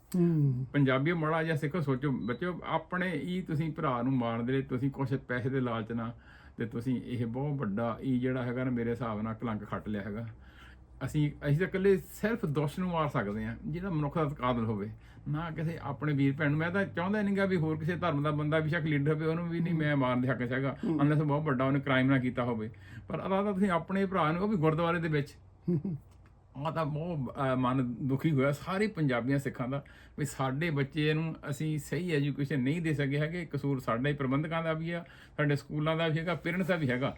ਪੰਜਾਬੀ ਮੜਾ ਜਿਹਾ ਸਿੱਖੋ ਸੋਚੋ ਬੱਚਿਓ ਆਪਣੇ ਹੀ ਤੁਸੀਂ ਭਰਾ ਨੂੰ ਮਾਰਨ ਦੇ ਲਈ ਤੁਸੀਂ ਕੁਛ ਪੈਸੇ ਦੇ ਲਾਲਚ ਨਾਲ ਤੇ ਤੁਸੀਂ ਇਹ ਬਹੁਤ ਵੱਡਾ ਇਹ ਜਿਹੜਾ ਹੈਗਾ ਨਾ ਮੇਰੇ ਹਿਸਾਬ ਨਾਲ ਕਲੰਕ ਖੱਟ ਲਿਆ ਹੈਗਾ। ਅਸੀਂ ਅਸੀਂ ਤਾਂ ਇਕੱਲੇ ਸਿਰਫ ਦੋਸ਼ ਨੂੰ ਮਾਰ ਸਕਦੇ ਹਾਂ ਜਿਹੜਾ ਮਨੁੱਖ ਦਾ ਕਾਬਲ ਹੋਵੇ। ਨਾ ਕਿਸੇ ਆਪਣੇ ਵੀਰ ਭੈਣ ਨੂੰ। ਮੈਂ ਤਾਂ ਚਾਹੁੰਦਾ ਨਹੀਂਗਾ ਵੀ ਹੋਰ ਕਿਸੇ ਧਰਮ ਦਾ ਬੰਦਾ ਵੀ ਸ਼ੱਕ ਲੀਡਰ ਹੋਵੇ ਉਹਨੂੰ ਵੀ ਨਹੀਂ ਮੈਂ ਮਾਰਨ ਦੇ ਹੱਕ 'ਚ ਹੈਗਾ ਅਨਲੈਸ ਬਹੁਤ ਵੱਡਾ ਉਹਨੇ ਕ੍ਰਾਈਮ ਨਾ ਕੀਤਾ ਹੋਵੇ। ਪਰ ਅਦਾ ਤਾਂ ਤੁਸੀਂ ਆਪਣੇ ਭਰਾ ਨੂੰ ਉਹ ਵੀ ਗੁਰਦੁਆਰੇ ਦੇ ਵਿੱਚ। ਆ ਤਾਂ ਬਹੁਤ ਮਨ ਦੁਖੀ ਹੋਇਆ ਸਾਰੇ ਪੰਜਾਬੀਆਂ ਸਿੱਖਾਂ ਦਾ ਵੀ ਸਾਡੇ ਬੱਚੇ ਨੂੰ ਅਸੀਂ ਸਹੀ ਐਜੂਕੇਸ਼ਨ ਨਹੀਂ ਦੇ ਸਕੇ ਹੈਗੇ। ਕਸੂਰ ਸਾਡਾ ਪ੍ਰਬੰਧਕਾਂ ਦਾ ਵੀ ਆ ਸਾਡੇ ਸਕੂਲਾਂ ਦਾ ਵੀ ਹੈਗਾ ਪੇਰੈਂਟਸ ਦਾ ਵੀ ਹੈਗਾ।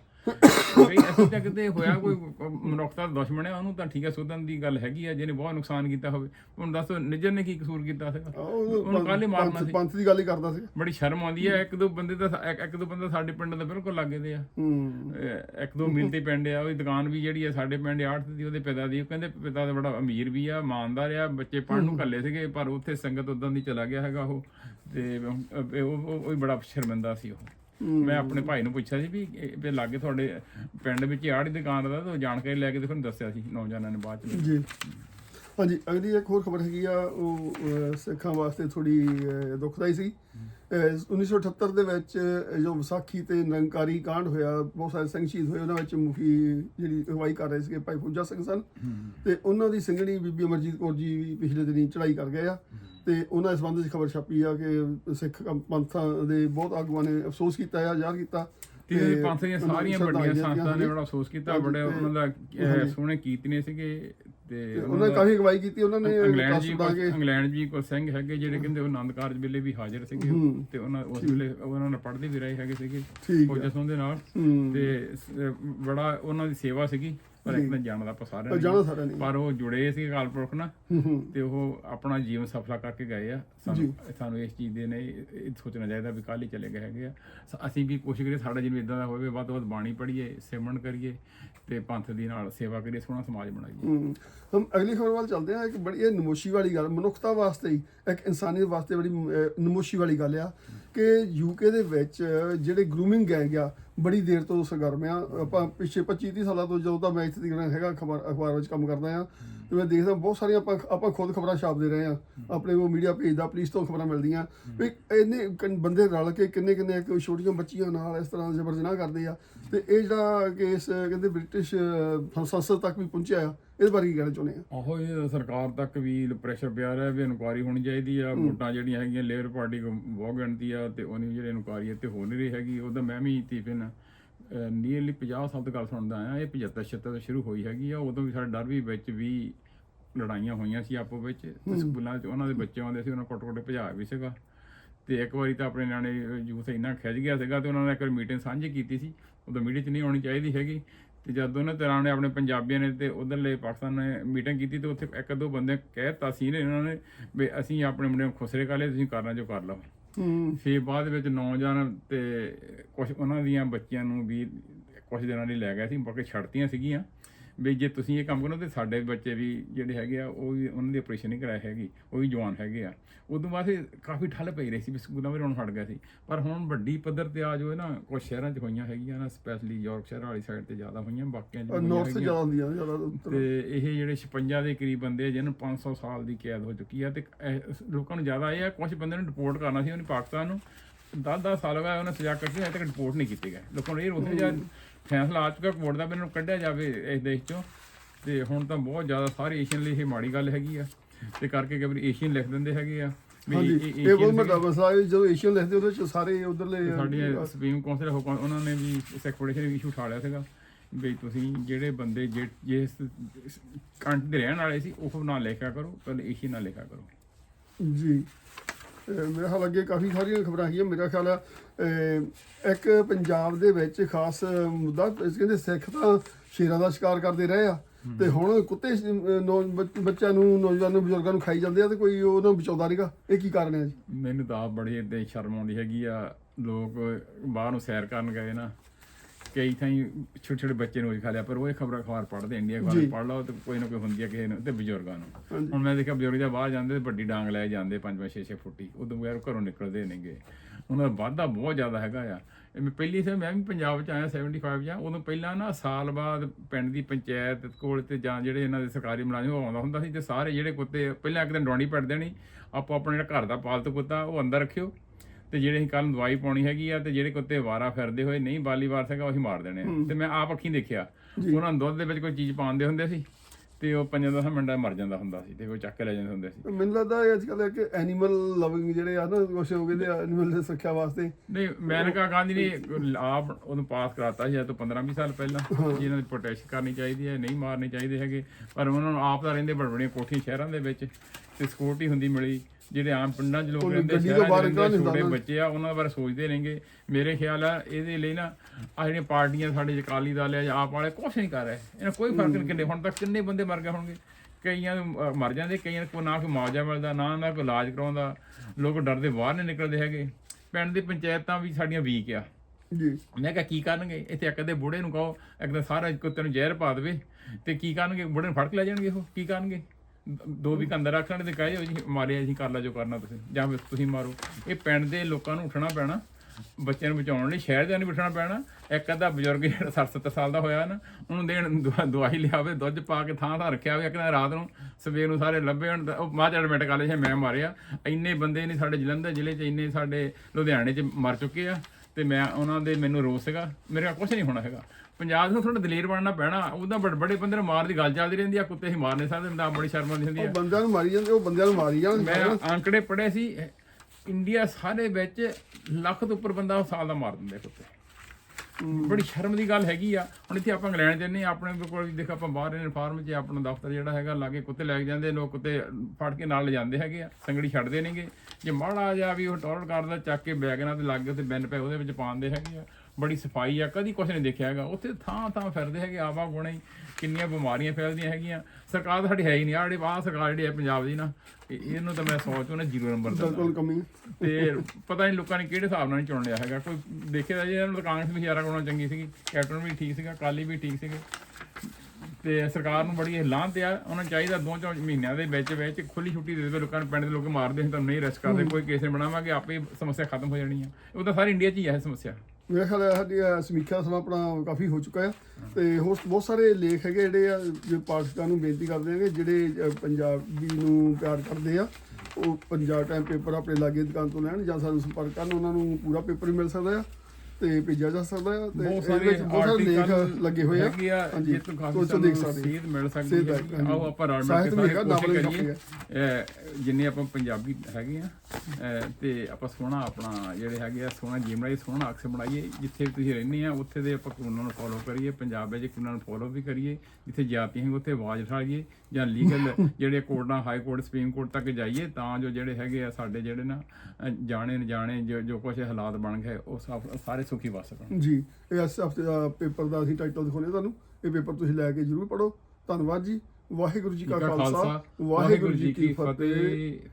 ਵੀ ਅਸੀਂ ਤਾਂ ਕਿਤੇ ਹੋਇਆ ਕੋਈ ਮਨੁੱਖਤਾ ਦਾ ਦੁਸ਼ਮਣ ਹੈ ਉਹਨੂੰ ਤਾਂ ਠੀਕ ਹੈ ਸੁਧਨ ਦੀ ਗੱਲ ਹੈਗੀ ਆ ਜਿਹਨੇ ਬਹੁਤ ਨੁਕਸਾਨ ਕੀਤਾ ਹੋਵੇ। ਹੁਣ ਦੱਸੋ ਨਿਜਰ ਨੇ ਕੀ ਕਸੂਰ ਕੀਤਾ ਸੀਗਾ? ਉਹਨੂੰ ਕੱਲ੍ਹ ਹੀ ਮਾਰਨਾ ਸੀ।
ਪੰਥ ਦੀ ਗੱਲ ਹੀ ਕਰਦਾ ਸੀ।
ਬੜੀ ਸ਼ਰਮ ਆਉਂਦੀ ਹੈ ਇੱਕ ਦੋ ਬੰਦੇ ਤਾਂ ਇੱਕ- ਦੋ ਬੰਦੇ ਸਾਡੇ ਪਿੰਡ ਦੇ ਬਿਲਕੁਲ ਲੱਗੇ ਦੇ ਆ।
ਹੂੰ।
ਇੱਕ ਦੋ ਮੀਲ ਤੇ ਪਿੰਡ ਆ ਉਹਦੀ ਦੁਕਾਨ ਵੀ ਜਿਹੜੀ ਆ ਸਾਡੇ ਪਿੰਡ ਆੜਤ ਦੀ ਉਹਦੇ ਪਿਤਾ ਦੀ ਉਹ ਕਹਿੰਦੇ ਪਿਤਾ ਦਾ ਬੜਾ ਅਮੀਰ ਵੀ ਆ ਇਮਾਨਦਾਰ ਆ ਬੱਚੇ ਪੜ੍ਹਨ ਨੂੰ ਘੱਲੇ ਸੀਗੇ ਪਰ ਉੱਥੇ ਸੰਗਤ ਉਦਾਂ ਦੀ ਚਲਾ ਗਿਆ ਹੈਗਾ ਉਹ ਤੇ ਉਹ ਉਹ- ਉਹ ਵੀ ਬੜਾ ਸ਼ਰਮਿੰਦਾ ਸੀ ਉਹ। ਮੈਂ ਆਪਣੇ ਭਾਈ ਨੂੰ ਪੁੱਛਿਆ ਸੀ ਵੀ ਇਹ- ਵੀ ਲਾਗੇ ਤੁਹਾਡੇ ਪਿੰਡ ਵਿੱਚ ਆੜੀ ਦੁਕਾਨ ਦਾ ਤਾਂ ਜਾਣਕਾਰੀ ਲੈ ਕੇ ਤੇ ਫਿਰ ਦੱਸਿਆ ਸੀ ਨੌਜਵਾਨਾਂ ਨੇ ਬਾਅਦ ਚ।
ਜੀ। ਹਾਂਜੀ ਅਗਲੀ ਇੱਕ ਹੋਰ ਖਬਰ ਹੈਗੀ ਆ ਉਹ ਅਹ, ਸਿੱਖਾਂ ਵਾਸਤੇ ਥੋੜੀ ਦੁਖਦਾਈ ਸੀ ਅਹ, 1978 ਦੇ ਵਿੱਚ ਅਹ, ਜੋ ਵਿਸਾਖੀ ਤੇ ਨਿਰੰਕਾਰੀ ਕਾਂਡ ਹੋਇਆ ਬਹੁਤ ਸਾਰੇ ਸਿੰਘ ਸ਼ਹੀਦ ਹੋਏ ਉਹਨਾਂ ਵਿੱਚ ਮੁਖੀ ਜਿਹੜੀ ਅਗਵਾਈ ਕਰ ਰਹੇ ਸੀਗੇ ਭਾਈ ਫੂਜਾ ਸਿੰਘ ਸਨ। ਤੇ ਉਹਨਾਂ ਦੀ ਸਿੰਘਣੀ ਬੀਬੀ ਅਮਰਜੀਤ ਕੌਰ ਜੀ ਵੀ ਪਿਛਲੇ ਦਿਨੀ ਚੜ੍ਹਾਈ ਕਰ ਗਏ ਆ। ਤੇ ਉਹਨਾਂ ਇਸ ਸੰਬੰਧ ਵਿੱਚ ਖਬਰ ਛਾਪੀ ਆ ਕਿ ਸਿੱਖ ਪੰਥਾਂ ਦੇ ਬਹੁਤ ਆਗੂਆਂ ਨੇ ਅਫਸੋਸ ਕੀਤਾ ਆ ਜ਼ਾਹਰ ਕੀਤਾ
ਤੇ ਪੰਥ ਦੀਆਂ ਸਾਰੀਆਂ
ਨੂੰ
ਵੱਡੀਆਂ ਸੰਸਥਾਵਾਂ ਨੇ। ਬੜਾ ਅਫਸੋਸ ਕੀਤਾ ਬੜੇ ਉਹਨਾਂ ਦਾ। ਸੋਹਣੇ ਕੀਰਤਨੇ ਸੀਗੇ ਤੇ ਉਹਨਾਂ
ਨੇ
ਦਾ-
ਕਾਫੀ ਅਗਵਾਈ ਕੀਤੀ ਉਹਨਾਂ ਨੇ
ਇੰਗਲੈਂਡ ਜੀ ਇੰਗਲੈਂਡ ਜੀ ਸਿੰਘ ਹੈਗੇ ਜਿਹੜੇ ਕਹਿੰਦੇ ਉਹ ਆਨੰਦ ਕਾਰਜ ਵੇਲੇ ਵੀ ਹਾਜ਼ਰ ਸੀਗੇ
ਹੂੰ।
ਤੇ ਉਹਨਾਂ ਉਸ ਵੇਲੇ ਉਹਨਾਂ ਨਾਲ ਪੜ੍ਹਦੇ ਵੀ ਰਹੇ ਹੈਗੇ ਸੀਗੇ ਫੌਜਾ
ਹੈ
ਦੇ ਨਾਲ
ਹੂੰ
ਤੇ ਬੜਾ ਉਹਨਾਂ ਦੀ ਸੇਵਾ ਸੀਗੀ ਪਰ ਇੱਕ ਦਿਨ ਜਾਣਦਾ ਆਪਾਂ ਸਾਰਿਆਂ ਨੇ
ਜਾਣਾ ਸਾਰਿਆਂ ਨੇ
ਪਰ ਉਹ ਜੁੜੇ ਸੀ ਅਕਾਲ ਪੁਰਖ ਨਾਲ ਤੇ ਉਹ ਆਪਣਾ ਜੀਵਨ ਸਫਲਾ ਕਰਕੇ ਗਏ ਆ। ਸਾਨੂੰ ਸਾਨੂੰ ਇਸ ਚੀਜ਼ ਦੇ ਨੇ ਇਹ- ਇਹ ਸੋਚਣਾ ਚਾਹੀਦਾ ਵੀ ਕੱਲ੍ਹ ਹੀ ਚਲੇ ਗਏ ਹੈਗੇ ਆ। ਸ- ਅਸੀਂ ਵੀ ਕੋਸ਼ਿਸ਼ ਕਰੀਏ ਸਾਡਾ ਜਿਵੇਂ ਇਦਾਂ ਦਾ ਹੋਵੇ ਵੱਧ ਤੋਂ ਵੱਧ ਬਾਣੀ ਪੜ੍ਹੀਏ ਸਿਮਰਨ ਕਰੀਏ ਤੇ ਪੰਥ ਦੀ ਨਾਲ ਸੇਵਾ ਕਰੀਏ ਸੋਹਣਾ ਸਮਾਜ ਬਣਾਈਏ।
ਹਮ, ਹਮ ਅਗਲੀ ਖਬਰ ਵੱਲ ਚੱਲਦੇ ਹਾਂ। ਇੱਕ ਬੜੀ ਇਹ ਨਮੋਸ਼ੀ ਵਾਲੀ ਗੱਲ ਮਨੁੱਖਤਾ ਵਾਸਤੇ ਹੀ ਇੱਕ ਇਨਸਾਨੀਅਤ ਵਾਸਤੇ ਬੜੀ ਅਹ, ਨਮੋਸ਼ੀ ਵਾਲੀ ਗੱਲ ਆ ਕਿ ਯੂਕੇ ਦੇ ਵਿੱਚ ਜਿਹੜੇ ਗਰੂਮਿੰਗ ਗੈਂਗ ਆ ਬੜੀ ਦੇਰ ਤੋਂ ਸਰਗਰਮ ਆ। ਆਪਾਂ ਪਿਛੇ 25 30 ਸਾਲਾਂ ਤੋਂ ਜਦੋਂ ਦਾ ਮੈਂ ਇੱਥੇ ਤੱਕ ਹੈਗਾ ਖਬਰ ਅਖਬਾਰ ਵਿੱਚ ਕੰਮ ਕਰਦਾ ਆ, ਤੇ ਮੈਂ ਦੇਖਦਾ ਬਹੁਤ ਸਾਰੀਆਂ ਆਪਾਂ ਆਪਾਂ ਖੁਦ ਖਬਰਾਂ ਛਾਪਦੇ ਰਹੇ ਆ। ਆਪਣੇ ਉਹ ਮੀਡੀਆ ਪੇਜ ਦਾ, ਪੁਲਿਸ ਤੋਂ ਖਬਰਾਂ ਮਿਲਦੀਆਂ। ਵੀ ਇੰਨੇ ਕਨ- ਬੰਦੇ ਰਲ ਕੇ ਕਿੰਨੇ ਕਿੰਨੇ ਕੋਈ ਛੋਟੀਆਂ ਬੱਚੀਆਂ ਨਾਲ ਇਸ ਤਰ੍ਹਾਂ ਜ਼ਬਰ ਜਨਾਹ ਕਰਦੇ ਆ। ਤੇ ਇਹ ਜਿਹੜਾ ਕੇਸ, ਕਹਿੰਦੇ ਬ੍ਰਿਟਿਸ਼ ਸੰਸਦ ਤੱਕ ਵੀ ਪਹੁੰਚਿਆ ਆ। ਇਹਦੇ ਬਾਰੇ ਕੀ ਕਹਿਣਾ ਚਾਹੁੰਦੇ ਆ?
ਆਹੋ ਇਹ ਸਰਕਾਰ ਤੱਕ ਵੀ ਪ੍ਰੈਸ਼ਰ ਪਿਆ ਰਿਹਾ ਵੀ ਇਨਕੁਆਰੀ ਹੋਣੀ ਚਾਹੀਦੀ ਆ। ਵੋਟਾਂ ਜਿਹੜੀਆਂ ਹੈਗੀਆਂ ਲੇਬਰ ਪਾਰਟੀ ਕੋ ਬਹੁਤ ਗਿਣਤੀ ਆ ਤੇ ਉਹਨੀ ਜਿਹੜੀ ਇਨਕੁਆਰੀ ਤੇ ਹੋ ਨਹੀਂ ਰਹੀ ਹੈਗੀ ਉਹਦਾ ਮੈਂ ਵੀ ਤੀਫਨ ਨੀਅਰਲੀ 50 ਸਾਲ ਤੋਂ ਗੱਲ ਸੁਣਦਾ ਆਇਆ ਇਹ 75 76 ਤੋਂ ਸ਼ੁਰੂ ਹੋਈ ਹੈਗੀ ਆ ਉਦੋਂ ਵੀ ਸਾਡੇ ਡਰ ਵੀ ਵਿੱਚ ਵੀ ਲੜਾਈਆਂ ਹੋਈਆਂ ਸੀ ਆਪੋ ਵਿੱਚ। ਸਕੂਲਾਂ 'ਚ ਉਹਨਾਂ ਦੇ ਬੱਚੇ ਆਉਂਦੇ ਸੀ ਉਹਨਾਂ ਕੋਟ ਕੋਟ ਭਜਾ ਵੀ ਸੀਗਾ। ਤੇ ਇੱਕ ਵਾਰੀ ਤਾਂ ਆਪਣੇ ਨਿਆਣੇ ਯੂਥ ਇੰਨਾ ਖਿੱਚ ਗਿਆ ਸੀਗਾ ਤੇ ਉਹਨਾਂ ਨੇ ਇੱਕ ਮੀਟਿੰਗ ਸਾਂਝੀ ਕੀਤੀ ਸੀ। ਉਦੋਂ ਮੀਡੀਆ 'ਚ ਨਹੀਂ ਆਉਣੀ ਚਾਹੀਦੀ ਹੈਗੀ। ਤੇ ਜਦ ਦੋਨੇ ਤਰ੍ਹਾਂ ਨੇ ਆਪਣੇ ਪੰਜਾਬੀਆਂ ਨੇ ਤੇ ਉਧਰਲੇ ਪਾਕਿਸਤਾਨ ਨੇ ਮੀਟਿੰਗ ਕੀਤੀ ਤੇ ਉੱਥੇ ਇੱਕ ਦੋ ਬੰਦੇ ਕਹਿਤਾ ਸੀ ਨੇ ਇਹਨਾਂ ਨੇ ਵੀ ਅਸੀਂ ਆਪਣੇ ਮੁੰਡਿਆਂ ਨੂੰ ਖੁਸਰੇ ਕਰ ਲਏ ਤੁਸੀਂ ਕਰਨਾ ਜੋ ਕਰ ਲਓ।
ਹੂੰ।
ਫੇਰ ਬਾਅਦ ਵਿੱਚ ਨੌਜਵਾਨ ਤੇ ਕੁਝ ਉਹਨਾਂ ਦੀਆਂ ਬੱਚਿਆਂ ਨੂੰ ਵੀ ਕੁਝ ਦਿਨਾਂ ਲਈ ਲੈ ਗਿਆ ਸੀ ਬਾਕੀ ਛੱਡਤੀਆਂ ਸੀਗੀਆਂ। ਵੀ ਜੇ ਤੁਸੀਂ ਇਹ ਕੰਮ ਕਰੋ ਤੇ ਸਾਡੇ ਬੱਚੇ ਵੀ ਜਿਹੜੇ ਹੈਗੇ ਆ ਉਹ ਵੀ ਉਹਨਾਂ ਦੀ ਆਪਰੇਸ਼ਨ ਨਹੀਂ ਕਰਾਇਆ ਹੈਗੀ ਉਹ ਵੀ ਜਵਾਨ ਹੈਗੇ ਆ। ਉਦੋਂ ਬਾਅਦ ਫਿਰ ਕਾਫੀ ਠੱਲ ਪਈ ਰਹੀ ਸੀ ਵੀ ਸਕੂਲਾਂ ਵਿੱਚ ਹੁਣ ਹਟ ਗਿਆ ਸੀ। ਪਰ ਹੁਣ ਵੱਡੀ ਪੱਧਰ ਤੇ ਆ ਜੋ ਹੈ ਨਾ ਕੁਝ ਸ਼ਹਿਰਾਂ 'ਚ ਹੋਈਆਂ ਹੈਗੀਆਂ ਨਾ ਸਪੈਸ਼ਲੀ ਯਾਰਕਸ਼ਾਇਰ ਵਾਲੀ ਸਾਈਡ ਤੇ ਜ਼ਿਆਦਾ ਹੋਈਆਂ ਬਾਕੀਆਂ 'ਚ ਵੀ
ਨਾਰਥ
ਹੈਗੀਆਂ।
ਜ਼ਿਆਦਾ
ਤੇ ਇਹ ਜਿਹੜੇ 56 ਦੇ ਕਰੀਬ ਬੰਦੇ ਆ ਜਿਹਨਾਂ ਨੂੰ 500 ਸਾਲ ਦੀ ਕੈਦ ਹੋ ਚੁੱਕੀ ਆ ਤੇ ਇਹ ਲੋਕਾਂ ਨੂੰ ਜ਼ਿਆਦਾ ਇਹ ਆ ਕੁਝ ਬੰਦੇ ਨੂੰ ਰਿਪੋਰਟ ਕਰਨਾ ਸੀ ਉਹਨੇ ਪਾਕਿਸਤਾਨ ਨੂੰ। 10-10 ਸਾਲ ਹੋ ਗਏ ਉਹਨੇ ਸਜ਼ਾ ਕੱਟੀ ਅਜੇ ਤੱਕ ਰਿਪੋਰਟ ਨਹੀਂ ਕੀਤੀ ਗਈ ਲੋਕਾਂ ਨੂੰ ਇਹ ਰੋਸੇ ਜਾਂ ਫੈਸਲਾ ਆ ਚੁੱਕਾ ਕੋਰਟ ਦਾ ਵੀ ਇਹਨੂੰ ਕੱਢਿਆ ਜਾਵੇ ਇਸ ਦੇਸ਼ ਚੋਂ। ਤੇ ਹੁਣ ਤਾਂ ਬਹੁਤ ਜ਼ਿਆਦਾ ਸਾਰੇ ਏਸ਼ੀਅਨ ਲਈ ਇਹ ਮਾੜੀ ਗੱਲ ਹੈਗੀ ਆ। ਤੇ ਕਰਕੇ ਕਈ ਵਾਰੀ ਏਸ਼ੀਅਨ ਲਿਖ ਦਿੰਦੇ ਹੈਗੇ ਆ।
ਹਾਂਜੀ
ਇਹ-
ਬਹੁਤ ਵੱਡਾ ਮਸਲਾ ਹੈ ਜਦੋਂ ਏਸ਼ੀਅਨ ਲਿਖਦੇ ਉਹਦੇ ਚ ਸਾਰੇ ਉਧਰਲੇ
ਸਾਡੀਆਂ ਸੁਪਰੀਮ ਕੌਂਸਲ ਹੁਕਮ ਉਹਨਾਂ ਨੇ ਵੀ ਸੈਕਟਰੀ ਇਸ਼ੂ ਉਠਾ ਲਿਆ ਸੀਗਾ ਵੀ ਤੁਸੀਂ ਜਿਹੜੇ ਬੰਦੇ ਜੇ ਜਿਸ ਕੰਟ ਦੇ ਰਹਿਣ ਵਾਲੇ ਸੀ ਉਹ ਨਾ ਲਿਖਿਆ ਕਰੋ ਪਰ ਏਸ਼ੀਅਨ ਨਾ ਲਿਖਿਆ ਕਰੋ।
ਜੀ। ਮੇਰੇ ਖਿਆਲ ਅੱਗੇ ਕਾਫੀ ਸਾਰੀਆਂ ਖਬਰਾਂ ਹੈਗੀਆਂ ਮੇਰਾ ਖਿਆਲ ਆ ਇੱਕ ਪੰਜਾਬ ਦੇ ਵਿੱਚ ਖਾਸ ਮੁੱਦਾ ਇਸ ਕਹਿੰਦੇ ਸਿੱਖ ਤਾਂ ਸ਼ੇਰਾਂ ਦਾ ਸ਼ਿਕਾਰ ਕਰਦੇ ਰਹੇ ਆ। ਤੇ ਹੁਣ ਕੁੱਤੇ ਬੱਚਿਆਂ ਨੂੰ ਨੌਜਵਾਨਾਂ ਨੂੰ ਬਜ਼ੁਰਗਾਂ ਨੂੰ ਖਾਈ ਜਾਂਦੇ ਆ ਤੇ ਕੋਈ ਉਹਨਾਂ ਨੂੰ ਬਚਾਉਂਦਾ ਨਹੀਂਗਾ ਇਹ ਕੀ ਕਾਰਨ ਹੈ ਜੀ?
ਮੈਨੂੰ ਤਾਂ ਆਪ ਬੜੀ ਹੀ ਸ਼ਰਮ ਆਉਂਦੀ ਹੈਗੀ ਆ। ਲੋਕ ਬਾਹਰ ਨੂੰ ਸੈਰ ਕਰਨ ਗਏ ਨਾ ਕਈ ਥਾਈ ਛੋਟੇ ਛੋਟੇ ਬੱਚੇ ਨੂੰ ਖਾ ਲਿਆ ਪਰ ਉਹ ਇਹ ਖਬਰਾਂ ਖਬਰ ਪੜ੍ਹਦੇ ਇੰਡੀਆ। ਅਖਬਾਰ ਪੜ੍ਹ ਲਓ ਤੇ ਕੋਈ ਨਾ ਕੋਈ ਹੁੰਦੀ ਹੈ ਕਿਸੇ ਨੂੰ ਤੇ ਬਜ਼ੁਰਗਾਂ ਨੂੰ। ਹੁਣ ਮੈਂ ਦੇਖਿਆ ਬਜ਼ੁਰਗ ਜਾਂ ਬਾਹਰ ਜਾਂਦੇ ਤੇ ਵੱਡੀ ਡਾਂਗ ਲੈ ਜਾਂਦੇ 5 6 6 ਫੁੱਟੀ ਉਦੋਂ ਬਗੈਰ ਘਰੋਂ ਨਿਕਲਦੇ ਨਹੀਂਗੇ ਉਹਨਾਂ ਦਾ ਵਾਧਾ ਬਹੁਤ ਜ਼ਿਆਦਾ ਹੈਗਾ ਆ ਇਹ ਮੈਂ ਪਹਿਲੀ ਸੇ ਮੈਂ ਵੀ ਪੰਜਾਬ ਚ ਆਇਆ 75 ਜਾਂ ਉਦੋਂ ਪਹਿਲਾਂ ਨਾ ਸਾਲ ਬਾਅਦ ਪਿੰਡ ਦੀ ਪੰਚਾਇਤ ਕੋਲ ਤੇ ਜਾਂ ਜਿਹੜੇ ਇਹਨਾਂ ਦੇ ਸਰਕਾਰੀ ਮੁਲਾਜ਼ਮ ਉਹ ਆਉਂਦਾ ਹੁੰਦਾ ਸੀ ਤੇ ਸਾਰੇ ਜਿਹੜੇ ਕੁੱਤੇ ਪਹਿਲਾਂ ਇੱਕ ਦਿਨ ਡੌਣੀ ਪੱਟ ਦੇਣੀ ਆਪੋ ਆਪਣੇ ਘਰ ਦਾ ਪਾਲਤੂ ਕੁੱਤਾ ਉਹ ਅੰਦਰ ਰੱਖਿਓ ਤੇ ਜਿਹੜੇ ਅਸੀਂ ਕੱਲ ਦਵਾਈ ਪਾਉਣੀ ਹੈਗੀ ਆ ਤੇ ਜਿਹੜੇ ਕੁੱਤੇ ਵਾਰਾ ਫਿਰਦੇ ਹੋਏ ਨਹੀਂ ਬਾਲੀ ਵਾਰ ਸੀਗਾ ਉਹ ਮਾਰ ਦੇਣੇ ਆ। ਤੇ ਮੈਂ ਆਪ ਅੱਖੀਂ ਦੇਖਿਆ। ਉਹਨਾਂ ਨੂੰ ਦੁੱਧ ਦੇ ਵਿੱਚ ਕੋਈ ਚੀਜ਼ ਪਾਉਂਦੇ ਹੁੰਦੇ ਸੀ ਤੇ ਉਹ ਪੰਜਾਂ ਦਸਾਂ ਮਿੰਟਾਂ ਮਰ ਜਾਂਦਾ ਹੁੰਦਾ ਸੀ ਤੇ ਉਹ ਚੱਕ ਕੇ ਲੈ ਜਾਂਦੇ ਹੁੰਦੇ ਸੀ।
ਮੈਨੂੰ ਲੱਗਦਾ ਇਹ ਅੱਜ ਕੱਲ੍ਹ ਕਿ ਐਨੀਮਲ ਲਵਿੰਗ ਜਿਹੜੇ ਆ ਨਾ ਕੁਛ ਹੋ ਗਏ ਤੇ ਐਨੀਮਲ ਦੀ ਸੁਰੱਖਿਆ ਵਾਸਤੇ।
ਨਹੀਂ ਮੈਨਕਾ ਗਾਂਧੀ ਨੇ ਆਪ ਉਹਨੂੰ ਪਾਸ ਕਰਾਤਾ ਸੀ ਅੱਜ ਤੋਂ 15 20 ਸਾਲ ਪਹਿਲਾਂ ਜਿਹਨਾਂ ਦੀ ਪ੍ਰੋਟੈਕਸ਼ਨ ਕਰਨੀ ਚਾਹੀਦੀ ਹੈ ਨਹੀਂ ਮਾਰਨੇ ਚਾਹੀਦੇ ਹੈਗੇ। ਪਰ ਉਹਨਾਂ ਨੂੰ ਆਪ ਤਾਂ ਰਹਿੰਦੇ ਬੜ ਬੜੀਆਂ ਕੋਠੀਆਂ ਸ਼ਹਿਰਾਂ ਦੇ ਵਿੱਚ ਤੇ ਸਿਕਿਉਰਿਟੀ ਹੁੰਦੀ ਮਿਲੀ। ਜਿਹੜੇ ਆਮ ਪਿੰਡਾਂ 'ਚ ਲੋਕ ਰਹਿੰਦੇ
ਤੋਂ
ਸ਼ਹਿਰਾਂ
ਨਹੀਂ
ਛੋਟੇ ਬੱਚੇ ਆ ਉਹਨਾਂ ਬਾਰੇ ਸੋਚਦੇ ਨੇਗੇ। ਮੇਰੇ ਖਿਆਲ ਆ ਇਹਦੇ ਲਈ ਨਾ ਆ ਜਿਹੜੀਆਂ ਪਾਰਟੀਆਂ ਸਾਡੇ ਅਕਾਲੀ ਦਲ ਆ ਜਾਂ ਆਪ ਵਾਲੇ ਕੁਛ ਨਹੀਂ ਕਰ ਰਹੇ। ਇਹਨਾਂ ਕੋਈ ਫ਼ਰਕ ਨਹੀਂ ਕਿੰਨੇ ਹੁਣ ਤੱਕ ਕਿੰਨੇ ਬੰਦੇ ਮਰ ਗਏ ਹੋਣਗੇ? ਕਈਆਂ ਨੂੰ ਮਰ ਜਾਂਦੇ ਕਈਆਂ ਨੂੰ ਕੋਈ ਨਾ ਕੋਈ ਮੁਆਵਜ਼ਾ ਮਿਲਦਾ ਨਾ ਨਾ ਕੋਈ ਇਲਾਜ ਕਰਾਉਂਦਾ। ਲੋਕ ਡਰਦੇ ਬਾਹਰ ਨਹੀਂ ਨਿਕਲਦੇ ਹੈਗੇ। ਪਿੰਡ ਦੀ ਪੰਚਾਇਤਾਂ ਵੀ ਸਾਡੀਆਂ ਵੀਕ ਆ।
ਜੀ।
ਮੈਂ ਕਿਹਾ ਕੀ ਕਰਨਗੇ? ਇੱਥੇ ਇੱਕ ਦੇ ਬੁੜੇ ਨੂੰ ਕਹੋ ਇੱਕ ਤਾਂ ਸਾਰਾ ਕੁੱਤੇ ਨੂੰ ਜ਼ਹਿਰ ਪਾ ਦੇਵੇ। ਤੇ ਕੀ ਕਰਨਗੇ? ਬੁੜੇ ਨੂੰ ਫੜ ਕੇ ਲੈ ਜਾਣਗੇ ਉਹ। ਕੀ ਕਰਨਗੇ? ਦੋ ਵੀ ਕੰਦਰ ਰੱਖਣ ਤੇ ਕਹੇ ਜੀ ਮਾਰਿਆ ਜੀ, ਕਰ ਲਾ ਜੋ ਕਰਨਾ ਤੁਸੀਂ। ਜਾਂ ਫਿਰ ਤੁਸੀਂ ਮਾਰੋ। ਇਹ ਪਿੰਡ ਦੇ ਲੋਕਾਂ ਨੂੰ ਉੱਠਣਾ ਪੈਣਾ। ਬੱਚਿਆਂ ਨੂੰ ਬਚਾਉਣ ਲਈ ਸ਼ਹਿਰ ਦੇ ਨੂੰ ਉੱਠਣਾ ਪੈਣਾ। ਇੱਕ ਅੱਧਾ ਬਜ਼ੁਰਗ ਜਿਹੜਾ 60 70 ਸਾਲ ਦਾ ਹੋਇਆ ਨਾ, ਉਹਨੂੰ ਦੇਣ ਦਵਾ- ਦਵਾਈ ਲਿਆਵੇ, ਦੁੱਧ ਪਾ ਕੇ ਥਾਂ ਥਾਂ ਰੱਖਿਆ ਹੋਵੇ, ਇੱਕ ਦਿਨ ਰਾਤ ਨੂੰ ਸਵੇਰ ਨੂੰ ਸਾਰੇ ਲੱਭੇ ਹੋਣ, ਤਾਂ ਉਹ ਮਾਝ ਐਡਮਿਟ ਕਰ ਲਏ ਸੀ ਮੈਂ ਮਾਰਿਆ। ਇੰਨੇ ਬੰਦੇ ਨੇ ਸਾਡੇ ਜਲੰਧਰ ਜ਼ਿਲ੍ਹੇ 'ਚ, ਇੰਨੇ ਸਾਡੇ ਲੁਧਿਆਣੇ 'ਚ ਮਰ ਚੁੱਕੇ ਆ। ਤੇ ਮੈਂ, ਉਹਨਾਂ ਦੇ ਮੈਨੂੰ ਰੋਸ ਹੈਗਾ ਮੇਰੇ ਕੋਲ ਕੁਝ ਨਹੀਂ ਹੋਣਾ ਹੈਗਾ। ਪੰਜਾਬ ਨੂੰ ਥੋੜਾ ਦਲੇਰ ਬਣਨਾ ਪੈਣਾ ਉਹਦਾ ਬੜੇ ਬੜੇ ਬੰਦੇ ਨੂੰ ਮਾਰ ਦੀ ਗੱਲ ਚੱਲਦੀ ਰਹਿੰਦੀ ਆ ਕੁੱਤੇ ਹੀ ਮਾਰ ਨਹੀਂ ਸਕਦੇ ਮੈਨੂੰ ਬੜੀ ਸ਼ਰਮ ਆਉਂਦੀ ਹੁੰਦੀ ਆ।
ਉਹ ਬੰਦਿਆਂ ਨੂੰ ਮਾਰੀ ਜਾਂਦੇ ਉਹ ਬੰਦਿਆਂ ਨੂੰ ਮਾਰੀ ਜਾਂਦੇ।
ਮੈਂ ਅੰਕੜੇ ਪੜ੍ਹੇ ਸੀ ਇੰਡੀਆ ਸਾਰੇ ਵਿੱਚ ਲੱਖ ਤੋਂ ਉੱਪਰ ਬੰਦਾ ਸਾਲ ਦਾ ਮਾਰ ਦਿੰਦੇ ਕੁੱਤੇ। ਬੜੀ ਸ਼ਰਮ ਦੀ ਗੱਲ ਹੈਗੀ ਆ। ਹੁਣ ਇੱਥੇ ਆਪਾਂ ਇੰਗਲੈਂਡ ਨਹੀਂ ਆਪਣੇ ਕੋਲ ਦੇਖ ਆਪਾਂ ਬਾਹਰ ਇਹਨਾਂ ਫਾਰਮ 'ਚ ਆਪਣਾ ਦਫ਼ਤਰ ਜਿਹੜਾ ਹੈਗਾ ਲਾਗੇ ਕੁੱਤੇ ਲੈ ਕੇ ਜਾਂਦੇ ਲੋਕ ਕੁੱਤੇ ਫੜ ਕੇ ਨਾਲ ਲੈ ਜਾਂਦੇ ਹੈਗੇ ਆ ਸੰਗੜੀ ਛੱਡਦੇ ਨੇਗੇ। ਜੇ ਮਾੜਾ ਜਿਹਾ ਵੀ ਉਹ ਟੋਰਟ ਕਰਦਾ ਚੱਕ ਕੇ ਬੈਗ ਨਾਲ ਤੇ ਲਾਗੇ ਤੇ ਬਿੰਨ ਪਏ ਉਹਦੇ ਵਿੱਚ ਪਾਉਂਦੇ ਹੈਗੇ ਆ। ਬੜੀ ਸਫ਼ਾਈ ਆ ਕਦੀ ਕੁਛ ਨਹੀਂ ਦੇਖਿਆ ਹੈਗਾ। ਉੱਥੇ ਥਾਂ ਥਾਂ ਫਿਰਦੇ ਹੈਗੇ ਆਵਾ ਗੁਣਾ ਹੀ ਕਿੰਨੀਆਂ ਬਿਮਾਰੀਆਂ ਫੈਲਦੀਆਂ ਹੈਗੀਆਂ। ਸਰਕਾਰ ਤਾਂ ਸਾਡੀ ਹੈ ਹੀ ਨਹੀਂ। ਆ ਜਿਹੜੀ ਆਹ ਸਰਕਾਰ ਜਿਹੜੀ ਹੈ ਪੰਜਾਬ ਦੀ ਨਾ ਇਹ- ਇਹਨੂੰ ਤਾਂ ਮੈਂ ਸੋਚੂ ਨਾ ਜ਼ੀਰੋ ਨੰਬਰ ਦਿੰਦਾ
ਬਿਲਕੁਲ ਕਮੀ।
ਤੇ ਪਤਾ ਨਹੀਂ ਲੋਕਾਂ ਨੇ ਕਿਹੜੇ ਹਿਸਾਬ ਨਾਲ ਨਹੀਂ ਚੁਣ ਲਿਆ ਹੈਗਾ। ਕੋਈ ਦੇਖਿਆ ਜੀ ਇਹਨਾਂ ਨੂੰ ਕਾਂਗਰਸ ਵੀ ਹਜ਼ਾਰਾਂ ਗੁਣਾ ਚੰਗੀ ਸੀਗੀ ਕੈਪਟਨ ਵੀ ਠੀਕ ਸੀਗਾ ਕਾਲੀ ਵੀ ਠੀਕ ਸੀਗੇ। ਤੇ ਸਰਕਾਰ ਨੂੰ ਬੜੀ ਐਲਾਨ ਤੇ ਆ। ਉਹਨਾਂ ਨੂੰ ਚਾਹੀਦਾ ਦੋ ਚੌਂ ਮਹੀਨਿਆਂ ਦੇ ਵਿੱਚ ਵਿੱਚ ਖੁੱਲੀ ਛੁੱਟੀ ਦੇ ਦੇਵੇ ਲੋਕਾਂ ਨੂੰ ਪਿੰਡ ਦੇ ਲੋਕ ਮਾਰਦੇ ਸੀ ਤਾਂ ਨਹੀਂ ਰੈਸਟ ਕਰਦੇ। ਕੋਈ ਕੇਸ ਨਹੀਂ ਬਣਾਵਾਂਗੇ ਆਪੇ ਸਮੱਸਿਆ ਖਤਮ ਹੋ ਜਾਣੀ ਆ। ਉਹ ਤਾਂ ਸਾਰੀ ਇੰਡੀਆ 'ਚ ਹੀ ਹੈ ਸਮੱਸਿਆ।
ਮੇਰਾ ਖਿਆਲ ਹੈ ਸਾਡੀ ਅਹ, ਸਮੀਖਿਆ ਸਮਾਂ ਆਪਣਾ ਕਾਫੀ ਹੋ ਚੁੱਕਾ ਹੈ। ਤੇ ਹੋਰ ਬਹੁਤ ਸਾਰੇ ਲੇਖ ਹੈਗੇ ਜਿਹੜੇ ਆ ਜੋ ਪਾਠਕਾਂ ਨੂੰ ਬੇਨਤੀ ਕਰਦੇ ਨੇ ਜਿਹੜੇ ਅਹ, ਪੰਜਾਬੀ ਨੂੰ ਪਿਆਰ ਕਰਦੇ ਆ ਉਹ ਪੰਜਾਬ ਟਾਈਮ ਪੇਪਰ ਆਪਣੇ ਲਾਗੇ ਦੁਕਾਨ ਤੋਂ ਲੈਣ ਜਾਂ ਸਾਨੂੰ ਸੰਪਰਕ ਕਰਨ ਉਹਨਾਂ ਨੂੰ ਪੂਰਾ ਪੇਪਰ ਵੀ ਮਿਲ ਸਕਦਾ ਆ। ਤੇ ਭੇਜਿਆ ਜਾ ਸਕਦਾ ਆ ਤੇ
ਬਹੁਤ
ਇਹਦੇ ਵਿੱਚ ਬਹੁਤ ਸਾਰੇ ਲੇਖ ਲੱਗੇ ਹੋਏ ਆ।
ਹੈਗੇ ਆ
ਹਾਂਜੀ
ਜੇ ਤੋਂ
ਤੁਸੀਂ ਦੇਖ ਸਕਦੇ
ਸੇਧ ਮਿਲ ਸਕਦੀ
ਸੇਧ
ਹੈ।
ਹੈ, ਹਾਂਜੀ।
ਆਓ ਆਪਾਂ ਰਲ ਮਿਲ
ਸਾਹਿਤ
ਕੇ
ਨਾਵਲ
ਕੋਸ਼ਿਸ਼ ਕਰੀਏ। ਅਹ ਜਿੰਨੇ ਆਪਾਂ ਪੰਜਾਬੀ ਹੈਗੇ ਆ ਅਹ ਤੇ ਆਪਾਂ ਸੋਹਣਾ ਆਪਣਾ ਜਿਹੜੇ ਹੈਗੇ ਆ ਸੋਹਣਾ ਜੀਵਨ ਬਣਾਈਏ ਸੋਹਣਾ ਅਕਸ ਬਣਾਈਏ। ਜਿੱਥੇ ਵੀ ਤੁਸੀਂ ਰਹਿੰਦੇ ਆ ਉੱਥੇ ਦੇ ਆਪਾਂ ਕਾਨੂੰਨਾਂ ਨੂੰ ਫੋਲੋ ਕਰੀਏ। ਪੰਜਾਬ ਵਿੱਚ ਕਾਨੂੰਨਾਂ ਨੂੰ ਫੋਲੋ ਵੀ ਕਰੀਏ। ਜਿੱਥੇ ਜਾਤੀਆਂ ਹੈ ਉੱਥੇ ਆਵਾਜ਼ ਉਠਾਈਏ ਜਾਂ ਲੀਗਲ ਜਿਹੜੇ ਕੋਰਟਾਂ ਹਾਈ ਕੋਰਟ ਸੁਪਰੀਮ ਕੋਰਟ ਤੱਕ ਜਾਈਏ ਤਾਂ ਜੋ ਜਿਹੜੇ ਹੈਗੇ ਆ ਸਾਡੇ ਜਿਹੜੇ ਨਾ ਜਾਣੇ ਅਣਜਾਣੇ ਜੋ ਜੋ ਕੁਝ ਹਾਲਾਤ ਬਣ ਗਏ ਉਹ ਸਾਰੇ ਸੁਖੀ ਵਸ ਸਕਣ
ਜੀ ਇਹ ਇਸ ਹਫ਼ਤੇ ਦਾ ਪੇਪਰ ਦਾ ਅਸੀਂ ਟਾਈਟਲ ਦਿਖਾਉਂਦੇ ਤੁਹਾਨੂੰ। ਇਹ ਪੇਪਰ ਤੁਸੀਂ ਲੈ ਕੇ ਜਰੂਰ ਪੜੋ ਧੰਨਵਾਦ ਜੀ। ਵਾਹਿਗੁਰੂ ਜੀ ਕਾ ਖਾਲਸਾ। ਵਾਹਿਗੁਰੂ ਜੀ ਕੀ ਫਤਿਹ।